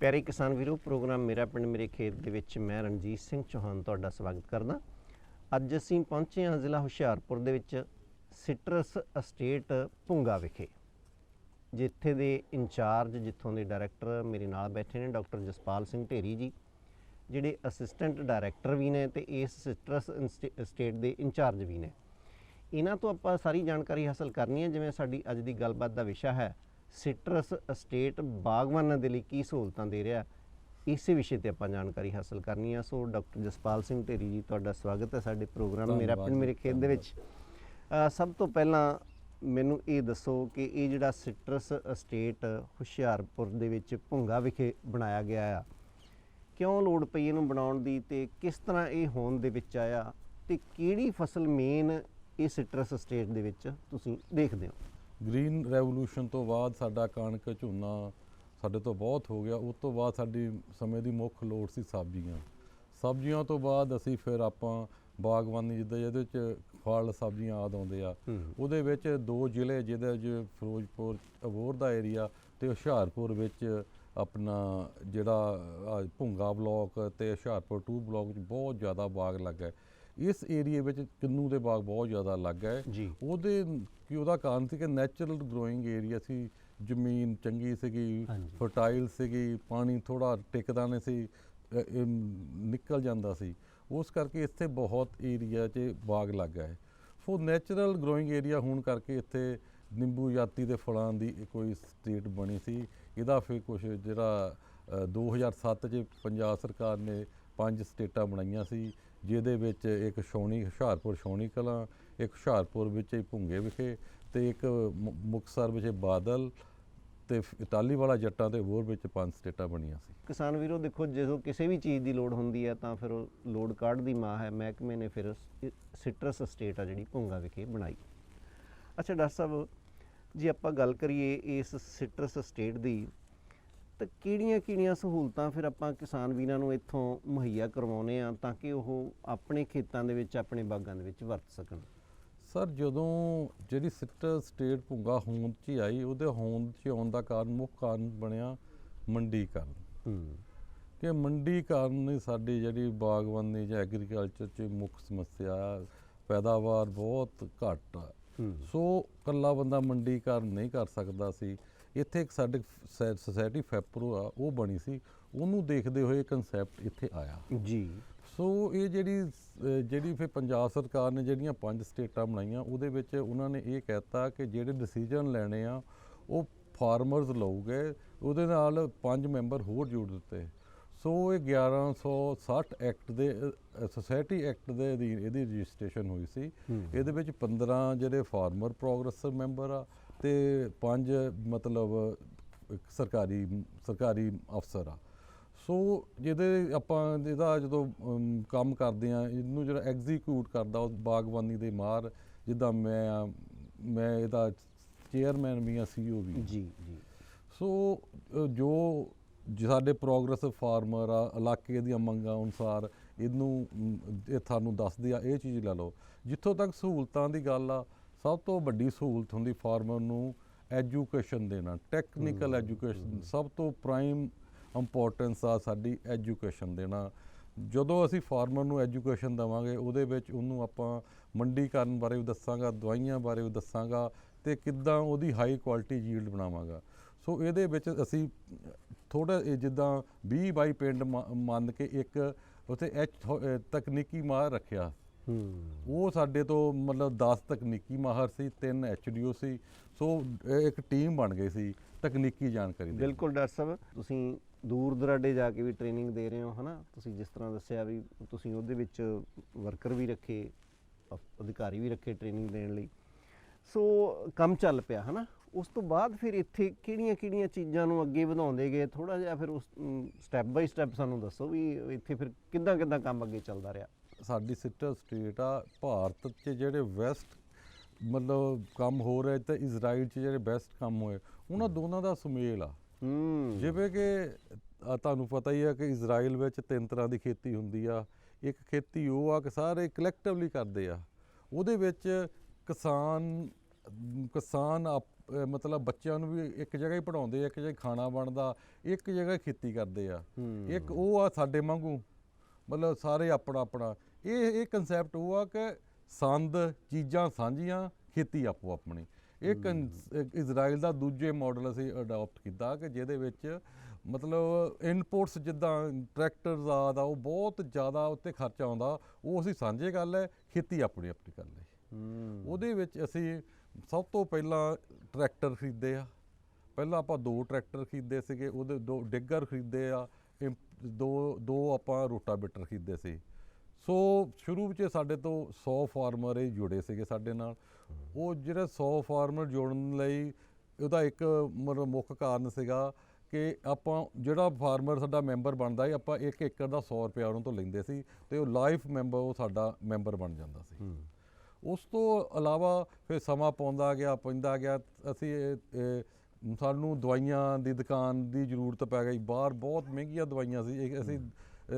ਪਿਆਰੇ ਕਿਸਾਨ ਵੀਰੋ, ਪ੍ਰੋਗਰਾਮ ਮੇਰਾ ਪਿੰਡ ਮੇਰੇ ਖੇਤ ਦੇ ਵਿੱਚ ਮੈਂ ਰਣਜੀਤ ਸਿੰਘ ਚੌਹਾਨ ਤੁਹਾਡਾ ਸਵਾਗਤ ਕਰਦਾ। ਅੱਜ ਅਸੀਂ ਪਹੁੰਚੇ ਹਾਂ ਜ਼ਿਲ੍ਹਾ ਹੁਸ਼ਿਆਰਪੁਰ ਦੇ ਵਿੱਚ ਸਿਟਰਸ ਅਸਟੇਟ ਭੁੰਗਾ ਵਿਖੇ, ਜਿੱਥੇ ਦੇ ਇੰਚਾਰਜ ਜਿੱਥੋਂ ਦੇ ਡਾਇਰੈਕਟਰ ਮੇਰੇ ਨਾਲ ਬੈਠੇ ਨੇ ਡਾਕਟਰ ਜਸਪਾਲ ਸਿੰਘ ਢੇਰੀ ਜੀ, ਜਿਹੜੇ ਅਸਿਸਟੈਂਟ ਡਾਇਰੈਕਟਰ ਵੀ ਨੇ ਤੇ ਇਸ ਸਿਟਰਸ ਅਸਟੇਟ ਦੇ ਇੰਚਾਰਜ ਵੀ ਨੇ। ਇਹਨਾਂ ਤੋਂ ਆਪਾਂ ਸਾਰੀ ਜਾਣਕਾਰੀ ਹਾਸਲ ਕਰਨੀ ਹੈ, ਜਿਵੇਂ ਸਾਡੀ ਅੱਜ ਦੀ ਗੱਲਬਾਤ ਦਾ ਵਿਸ਼ਾ ਹੈ ਸਿਟਰਸ ਅਸਟੇਟ ਬਾਗਵਾਨਾਂ ਦੇ ਲਈ ਕੀ ਸਹੂਲਤਾਂ ਦੇ ਰਿਹਾ? ਇਸੇ ਵਿਸ਼ੇ ਤੇ ਆਪਾਂ ਜਾਣਕਾਰੀ ਹਾਸਲ ਕਰਨੀ ਹੈ ਸੋ ਡਾਕਟਰ ਜਸਪਾਲ ਸਿੰਘ ਢੇਰੀ ਜੀ ਤੁਹਾਡਾ ਸਵਾਗਤ ਹੈ ਸਾਡੇ ਪ੍ਰੋਗਰਾਮ ਮੇਰਾ ਪਿੰਡ ਮੇਰੇ ਖੇਤ ਦੇ ਵਿੱਚ। ਸਭ ਤੋਂ ਪਹਿਲਾਂ ਮੈਨੂੰ ਇਹ ਦੱਸੋ ਕਿ ਇਹ ਜਿਹੜਾ ਸਿਟਰਸ ਅਸਟੇਟ ਹੁਸ਼ਿਆਰਪੁਰ ਦੇ ਵਿੱਚ ਭੁੰਗਾ ਵਿਖੇ ਬਣਾਇਆ ਗਿਆ ਆ। ਕਿਉਂ ਲੋੜ ਪਈ ਇਹਨੂੰ ਬਣਾਉਣ ਦੀ ਤੇ ਕਿਸ ਤਰ੍ਹਾਂ ਇਹ ਹੋਂਦ ਦੇ ਵਿੱਚ ਆਇਆ ਤੇ ਕਿਹੜੀ ਫਸਲ ਮੇਨ ਇਹ ਸਿਟਰਸ ਸਟੇਟ ਦੇ ਵਿੱਚ ਤੁਸੀਂ ਦੇਖਦੇ ਹੋ? ਗ੍ਰੀਨ ਰੈਵੋਲੂਸ਼ਨ ਤੋਂ ਬਾਅਦ ਸਾਡਾ ਕਣਕ ਝੋਨਾ ਸਾਡੇ ਤੋਂ ਬਹੁਤ ਹੋ ਗਿਆ ਉਸ ਤੋਂ ਬਾਅਦ ਸਾਡੀ ਸਮੇਂ ਦੀ ਮੁੱਖ ਲੋੜ ਸੀ ਸਬਜ਼ੀਆਂ ਸਬਜ਼ੀਆਂ ਤੋਂ ਬਾਅਦ ਅਸੀਂ ਫਿਰ ਆਪਾਂ ਬਾਗਬਾਨੀ ਜਿੱਦਾਂ ਜਿਹਦੇ ਵਿੱਚ ਫਲ ਸਬਜ਼ੀਆਂ ਆਦ ਆਉਂਦੇ ਆ। ਉਹਦੇ ਵਿੱਚ ਦੋ ਜ਼ਿਲ੍ਹੇ ਜਿਹਦੇ 'ਚ ਫਿਰੋਜ਼ਪੁਰ ਅਬੋਹਰ ਦਾ ਏਰੀਆ ਤੇ ਹੁਸ਼ਿਆਰਪੁਰ ਵਿੱਚ ਆਪਣਾ ਜਿਹੜਾ ਭੁੰਗਾ ਬਲਾਕ ਤੇ ਹੁਸ਼ਿਆਰਪੁਰ 2 ਬਲਾਕ ਵਿੱਚ ਬਹੁਤ ਜ਼ਿਆਦਾ ਬਾਗ ਲੱਗਾ। ਇਸ ਏਰੀਏ ਵਿੱਚ ਕਿੰਨੂ ਦੇ ਬਾਗ ਬਹੁਤ ਜ਼ਿਆਦਾ ਲੱਗਾ ਹੈ। ਉਹਦੇ ਕਿ ਉਹਦਾ ਕਾਰਨ ਸੀ ਕਿ ਨੈਚੁਰਲ ਗਰੋਇੰਗ ਏਰੀਆ ਸੀ ਜ਼ਮੀਨ ਚੰਗੀ ਸੀਗੀ। ਫਰਟਾਈਲ ਸੀਗੀ ਪਾਣੀ ਥੋੜਾ ਟਿਕਦਾ ਨਹੀਂ ਸੀ ਨਿਕਲ ਜਾਂਦਾ ਸੀ। ਉਸ ਕਰਕੇ ਇੱਥੇ ਬਹੁਤ ਏਰੀਆ 'ਚ ਬਾਗ ਲੱਗਾ ਹੈ। ਸੋ ਨੈਚੁਰਲ ਗਰੋਇੰਗ ਏਰੀਆ ਹੋਣ ਕਰਕੇ ਇੱਥੇ ਨਿੰਬੂ ਜਾਤੀ ਦੇ ਫਲਾਂ ਦੀ ਕੋਈ ਸਟੇਟ ਬਣੀ ਸੀ। ਇਹਦਾ ਫਿਰ ਕੁਝ ਜਿਹੜਾ ਅ, 2007 'ਚ ਪੰਜਾਬ ਸਰਕਾਰ ਨੇ ਪੰਜ ਸਟੇਟਾਂ ਬਣਾਈਆਂ ਸੀ। ਜਿਹਦੇ ਵਿੱਚ ਇੱਕ ਸ਼ੌਣੀ, ਹੁਸ਼ਿਆਰਪੁਰ ਸ਼ੌਣੀ ਕਲਾਂ, ਇੱਕ ਹੁਸ਼ਿਆਰਪੁਰ ਵਿੱਚ ਹੀ ਭੁੰਗੇ ਵਿਖੇ ਤੇ ਇੱਕ ਮੁ- ਮੁਕਤਸਰ ਵਿੱਚ ਬਾਦਲ ਤੇ ਫ- ਇਟਾਲੀ ਵਾਲਾ ਜੱਟਾਂ ਤੇ ਹੋਰ ਵਿੱਚ ਪੰਜ ਸਟੇਟਾਂ ਬਣੀਆਂ ਸੀ। ਕਿਸਾਨ ਵੀਰੋ, ਦੇਖੋ, ਜਦੋਂ ਕਿਸੇ ਵੀ ਚੀਜ਼ ਦੀ ਲੋੜ ਹੁੰਦੀ ਹੈ ਤਾਂ ਫਿਰ ਉਹ ਲੋਡ ਕਾਰਡ ਦੀ ਮਾਂ ਹੈ, ਮਹਿਕਮੇ ਨੇ ਫਿਰ ਸਿਟਰਸ ਸਟੇਟ ਆ ਜਿਹੜੀ ਭੁੰਗਾ ਵਿਖੇ ਬਣਾਈ। ਅੱਛਾ, ਡਾਕਟਰ ਸਾਹਿਬ, ਜੇ ਆਪਾਂ ਗੱਲ ਕਰੀਏ ਇਸ ਸਿਟਰਸ ਸਟੇਟ ਦੀ ਤਾਂ ਕਿਹੜੀਆਂ-ਕਿਹੜੀਆਂ ਸਹੂਲਤਾਂ ਫਿਰ ਆਪਾਂ ਕਿਸਾਨ ਵੀਰਾਂ ਨੂੰ ਇੱਥੋਂ ਮੁਹੱਈਆ ਕਰਵਾਉਨੇ ਆ ਤਾਂ ਕਿ ਉਹ ਆਪਣੇ ਖੇਤਾਂ ਦੇ ਵਿੱਚ ਆਪਣੇ ਬਾਗਾਂ ਦੇ ਵਿੱਚ ਵਰਤ ਸਕਣ? ਸਰ ਜਦੋਂ ਜਿਹੜੀ ਸਿੱਟਰ ਸਟੇਟ ਭੁੰਗਾ ਹੋਂਦ 'ਚ ਆਈ ਉਹਦੇ ਹੋਂਦ 'ਚ ਆਉਣ ਦਾ ਕਾਰਨ ਮੁੱਖ ਕਾਰਨ ਬਣਿਆ ਮੰਡੀਕਰਨ ਹੂੰ। ਕਿ ਮੰਡੀਕਰਨ ਹੀ ਸਾਡੀ ਜਿਹੜੀ ਬਾਗਬਾਨੀ ਜਾਂ ਐਗਰੀਕਲਚਰ 'ਚ ਮੁੱਖ ਸਮੱਸਿਆ। ਪੈਦਾਵਾਰ ਬਹੁਤ ਘੱਟ ਸੋ ਕੱਲਾ ਬੰਦਾ ਮੰਡੀਕਰਨ ਨਹੀਂ ਕਰ ਸਕਦਾ ਸੀ। ਇੱਥੇ ਇੱਕ ਸਾਡੇ ਸੁਸਾਇਟੀ ਫੈਪਰੋ ਆ ਉਹ ਬਣੀ ਸੀ। ਉਹਨੂੰ ਦੇਖਦੇ ਹੋਏ ਕਨਸੈਪਟ ਇੱਥੇ ਆਇਆ। ਜੀ। ਸੋ ਇਹ ਜਿਹੜੀ ਜਿਹੜੀ ਫਿਰ ਪੰਜਾਬ ਸਰਕਾਰ ਨੇ ਜਿਹੜੀਆਂ ਪੰਜ ਸਟੇਟਾਂ ਬਣਾਈਆਂ ਉਹਦੇ ਵਿੱਚ ਉਹਨਾਂ ਨੇ ਇਹ ਕਹਿਤਾ ਕਿ ਜਿਹੜੇ ਡਿਸੀਜਨ ਲੈਣੇ ਆ ਉਹ ਫਾਰਮਰਸ ਲਊਗੇ ਉਹਦੇ ਨਾਲ ਪੰਜ ਮੈਂਬਰ ਹੋਰ ਜੋੜ ਦਿੱਤੇ। ਸੋ ਇਹ 1160 ਐਕਟ ਦੇ ਸੁਸਾਇਟੀ ਐਕਟ ਦੇ ਅਧੀਨ ਇਹਦੀ ਰਜਿਸਟ੍ਰੇਸ਼ਨ ਹੋਈ ਸੀ। ਇਹਦੇ ਵਿੱਚ 15 ਜਿਹੜੇ ਫਾਰਮਰ ਪ੍ਰੋਗਰੈਸਰ ਮੈਂਬਰ ਆ ਤੇ ਪੰਜ ਮਤਲਬ ਇੱਕ ਸਰਕਾਰੀ ਸਰਕਾਰੀ ਅਫਸਰ ਆ ਸੋ ਜਿਹਦੇ ਆਪਾਂ ਇਹਦਾ ਜਦੋਂ ਕੰਮ ਕਰਦੇ ਆ ਇਹਨੂੰ ਜਿਹੜਾ ਐਗਜ਼ੀਕਿਊਟ ਕਰਦਾ ਉਹ ਬਾਗਬਾਨੀ ਦੇ ਮਾਰ ਜਿੱਦਾਂ ਮੈਂ ਆ ਮੈਂ ਇਹਦਾ ਚੇਅਰਮੈਨ ਵੀ ਆ ਸੀਈਓ ਵੀ ਆ। ਜੀ ਜੀ ਸੋ ਜ- ਸਾਡੇ ਪ੍ਰੋਗਰੈਸ ਫਾਰਮਰ ਆ ਇਲਾਕੇ ਦੀਆਂ ਮੰਗਾਂ ਅਨੁਸਾਰ ਇਹਨੂੰ ਇਹ ਤੁਹਾਨੂੰ ਦੱਸਦੇ ਆ ਇਹ ਚੀਜ਼ ਲੈ ਲਓ। ਜਿੱਥੋਂ ਤੱਕ ਸਹੂਲਤਾਂ ਦੀ ਗੱਲ ਆ ਸਭ ਤੋਂ ਵੱਡੀ ਸਹੂਲਤ ਹੁੰਦੀ ਫਾਰਮਰ ਨੂੰ ਐਜੂਕੇਸ਼ਨ ਦੇਣਾ ਟੈਕਨੀਕਲ ਐਜੂਕੇਸ਼ਨ। ਸਭ ਤੋਂ ਪ੍ਰਾਈਮ ਇੰਪੋਰਟੈਂਸ ਆ ਸਾਡੀ ਐਜੂਕੇਸ਼ਨ ਦੇਣਾ। ਜਦੋਂ ਅਸੀਂ ਫਾਰਮਰ ਨੂੰ ਐਜੂਕੇਸ਼ਨ ਦੇਵਾਂਗੇ ਉਹਦੇ ਵਿੱਚ ਉਹਨੂੰ ਆਪਾਂ ਮੰਡੀਕਰਨ ਬਾਰੇ ਵੀ ਦੱਸਾਂਗਾ ਦਵਾਈਆਂ ਬਾਰੇ ਵੀ ਦੱਸਾਂਗਾ ਤੇ ਕਿੱਦਾਂ ਉਹਦੀ ਹਾਈ ਕੁਆਲਿਟੀ ਯੀਲਡ ਬਣਾਵਾਂਗਾ। ਸੋ ਇਹਦੇ ਵਿੱਚ ਅਸੀਂ ਥੋੜਾ ਜਿੱਦਾਂ 20 ਬਾਈ ਪਿੰਡ ਮੰਨ ਕੇ ਇੱਕ ਉੱਥੇ ਐਚ ਤਕਨੀਕੀ ਮਾਹਰ ਰੱਖਿਆ। ਉਹ ਸਾਡੇ ਤੋਂ ਮਤਲਬ 10 ਤਕਨੀਕੀ ਮਾਹਰ ਸੀ ਤਿੰਨ ਐਚਡੀਓ ਸੀ ਸੋ ਇੱਕ ਟੀਮ ਬਣ ਗਈ ਸੀ ਤਕਨੀਕੀ ਜਾਣਕਾਰੀ ਦੀ। ਬਿਲਕੁਲ ਡਾਕਟਰ ਸਾਹਿਬ ਤੁਸੀਂ ਦੂਰ ਦਰਾਡੇ ਜਾ ਕੇ ਵੀ ਟ੍ਰੇਨਿੰਗ ਦੇ ਰਹੇ ਹੋ ਹਨਾ? ਤੁਸੀਂ ਜਿਸ ਤਰ੍ਹਾਂ ਦੱਸਿਆ ਵੀ ਤੁਸੀਂ ਉਹਦੇ ਵਿੱਚ ਵਰਕਰ ਵੀ ਰੱਖੇ ਅਧਿਕਾਰੀ ਵੀ ਰੱਖੇ ਟ੍ਰੇਨਿੰਗ ਦੇਣ ਲਈ। ਸੋ ਕੰਮ ਚੱਲ ਪਿਆ ਹਨਾ? ਉਸ ਤੋਂ ਬਾਅਦ ਫਿਰ ਇੱਥੇ ਕਿਹੜੀਆਂ-ਕਿਹੜੀਆਂ ਚੀਜ਼ਾਂ ਨੂੰ ਅੱਗੇ ਵਧਾਉਂਦੇ ਗਏ? ਥੋੜਾ ਜਿਹਾ ਫਿਰ ਉਸ ਸਟੈਪ ਬਾਈ ਸਟੈਪ ਸਾਨੂੰ ਦੱਸੋ ਵੀ ਇੱਥੇ ਫਿਰ ਕਿੱਦਾਂ-ਕਿੱਦਾਂ ਕੰਮ ਅੱਗੇ ਚੱਲਦਾ ਰਿਹਾ? ਸਾਡੀ ਸਿਸਟਰ ਸਟੇਟ ਆ ਭਾਰਤ 'ਚ ਜਿਹੜੇ ਵੈਸਟ ਮਤਲਬ ਕੰਮ ਹੋ ਰਹੇ ਤੇ ਇਜ਼ਰਾਈਲ 'ਚ ਜਿਹੜੇ ਬੈਸਟ ਕੰਮ ਹੋਏ ਉਹਨਾਂ ਦੋਨਾਂ ਦਾ ਸੁਮੇਲ ਆ। ਹੂੰ। ਜਿਵੇਂ ਕਿ ਤੁਹਾਨੂੰ ਪਤਾ ਹੀ ਆ ਕਿ ਇਜ਼ਰਾਈਲ ਵਿੱਚ ਤਿੰਨ ਤਰ੍ਹਾਂ ਦੀ ਖੇਤੀ ਹੁੰਦੀ ਆ। ਇੱਕ ਖੇਤੀ ਉਹ ਆ ਕਿ ਸਾਰੇ ਕਲੈਕਟਿਵਲੀ ਕਰਦੇ ਆ। ਉਹਦੇ ਵਿੱਚ ਕਿਸਾਨ ਕਿਸਾਨ ਆਪ- ਮਤਲਬ ਬੱਚਿਆਂ ਨੂੰ ਵੀ ਇੱਕ ਜਗ੍ਹਾ ਹੀ ਪੜਾਉਂਦੇ ਆ ਇੱਕ ਜਗ੍ਹਾ ਖਾਣਾ ਬਣਦਾ ਇੱਕ ਜਗ੍ਹਾ ਖੇਤੀ ਕਰਦੇ ਆ। ਇੱਕ ਉਹ ਆ ਸਾਡੇ ਵਾਂਗੂ ਮਤਲਬ ਸਾਰੇ ਆਪਣਾ ਆਪਣਾ। ਇਹ ਇਹ ਕਨਸੈਪਟ ਉਹ ਆ ਕਿ ਸੰਦ ਚੀਜ਼ਾਂ ਸਾਂਝੀਆਂ ਖੇਤੀ ਆਪੋ ਆਪਣੀ। ਇਹ ਇਜ਼ਰਾਈਲ ਦਾ ਦੂਜੇ ਮਾਡਲ ਅਸੀਂ ਅਡਾਪਟ ਕੀਤਾ ਕਿ ਜਿਹਦੇ ਵਿੱਚ ਮਤਲਬ ਇਨਪੁਟਸ ਜਿੱਦਾਂ ਟਰੈਕਟਰਸ ਆ ਦਾ ਉਹ ਬਹੁਤ ਜ਼ਿਆਦਾ ਉੱਤੇ ਖਰਚਾ ਆਉਂਦਾ ਉਹ ਅਸੀਂ ਸਾਂਝੇ ਕਰ ਲੈ ਖੇਤੀ ਆਪਣੀ ਆਪਣੀ ਕਰ ਲਈ। ਉਹਦੇ ਵਿੱਚ ਅਸੀਂ ਸਭ ਤੋਂ ਪਹਿਲਾਂ ਟਰੈਕਟਰ ਖਰੀਦੇ ਆ। ਪਹਿਲਾਂ ਆਪਾਂ ਦੋ ਟਰੈਕਟਰ ਖਰੀਦੇ ਸੀਗੇ, ਉਹਦੇ ਦੋ ਡਿੱਗਰ ਖਰੀਦੇ ਆ ਇੰਪ- ਦੋ ਦੋ ਆਪਾਂ ਰੋਟਾਵੇਟਰ ਖਰੀਦੇ ਸੀ। ਸੋ ਸ਼ੁਰੂ ਵਿੱਚ ਸਾਡੇ ਤੋਂ 100 ਫਾਰਮਰ ਹੀ ਜੁੜੇ ਸੀਗੇ ਸਾਡੇ ਨਾਲ। ਉਹ ਜਿਹੜੇ 100 ਫਾਰਮਰ ਜੁੜਨ ਲਈ ਉਹਦਾ ਇੱਕ ਮਤਲਬ ਮੁੱਖ ਕਾਰਨ ਸੀਗਾ ਕਿ ਆਪਾਂ ਜਿਹੜਾ ਫਾਰਮਰ ਸਾਡਾ ਮੈਂਬਰ ਬਣਦਾ ਸੀ, ਆਪਾਂ 1 ਏਕੜ ਦਾ 100 ਰੁਪਏ ਉਹਨਾਂ ਤੋਂ ਲੈਂਦੇ ਸੀ ਤੇ ਉਹ ਲਾਈਫ ਮੈਂਬਰ, ਉਹ ਸਾਡਾ ਮੈਂਬਰ ਬਣ ਜਾਂਦਾ ਸੀ। ਉਸ ਤੋਂ ਇਲਾਵਾ ਫਿਰ ਸਮਾਂ ਪਾਉਂਦਾ ਗਿਆ, ਪੈਂਦਾ ਗਿਆ। ਅਸੀਂ ਸਾਨੂੰ ਦਵਾਈਆਂ ਦੀ ਦੁਕਾਨ ਦੀ ਜ਼ਰੂਰਤ ਪੈ ਗਈ। ਬਾਹਰ ਬਹੁਤ ਮਹਿੰਗੀਆਂ ਦਵਾਈਆਂ ਸੀ। ਇਹ ਅਸੀਂ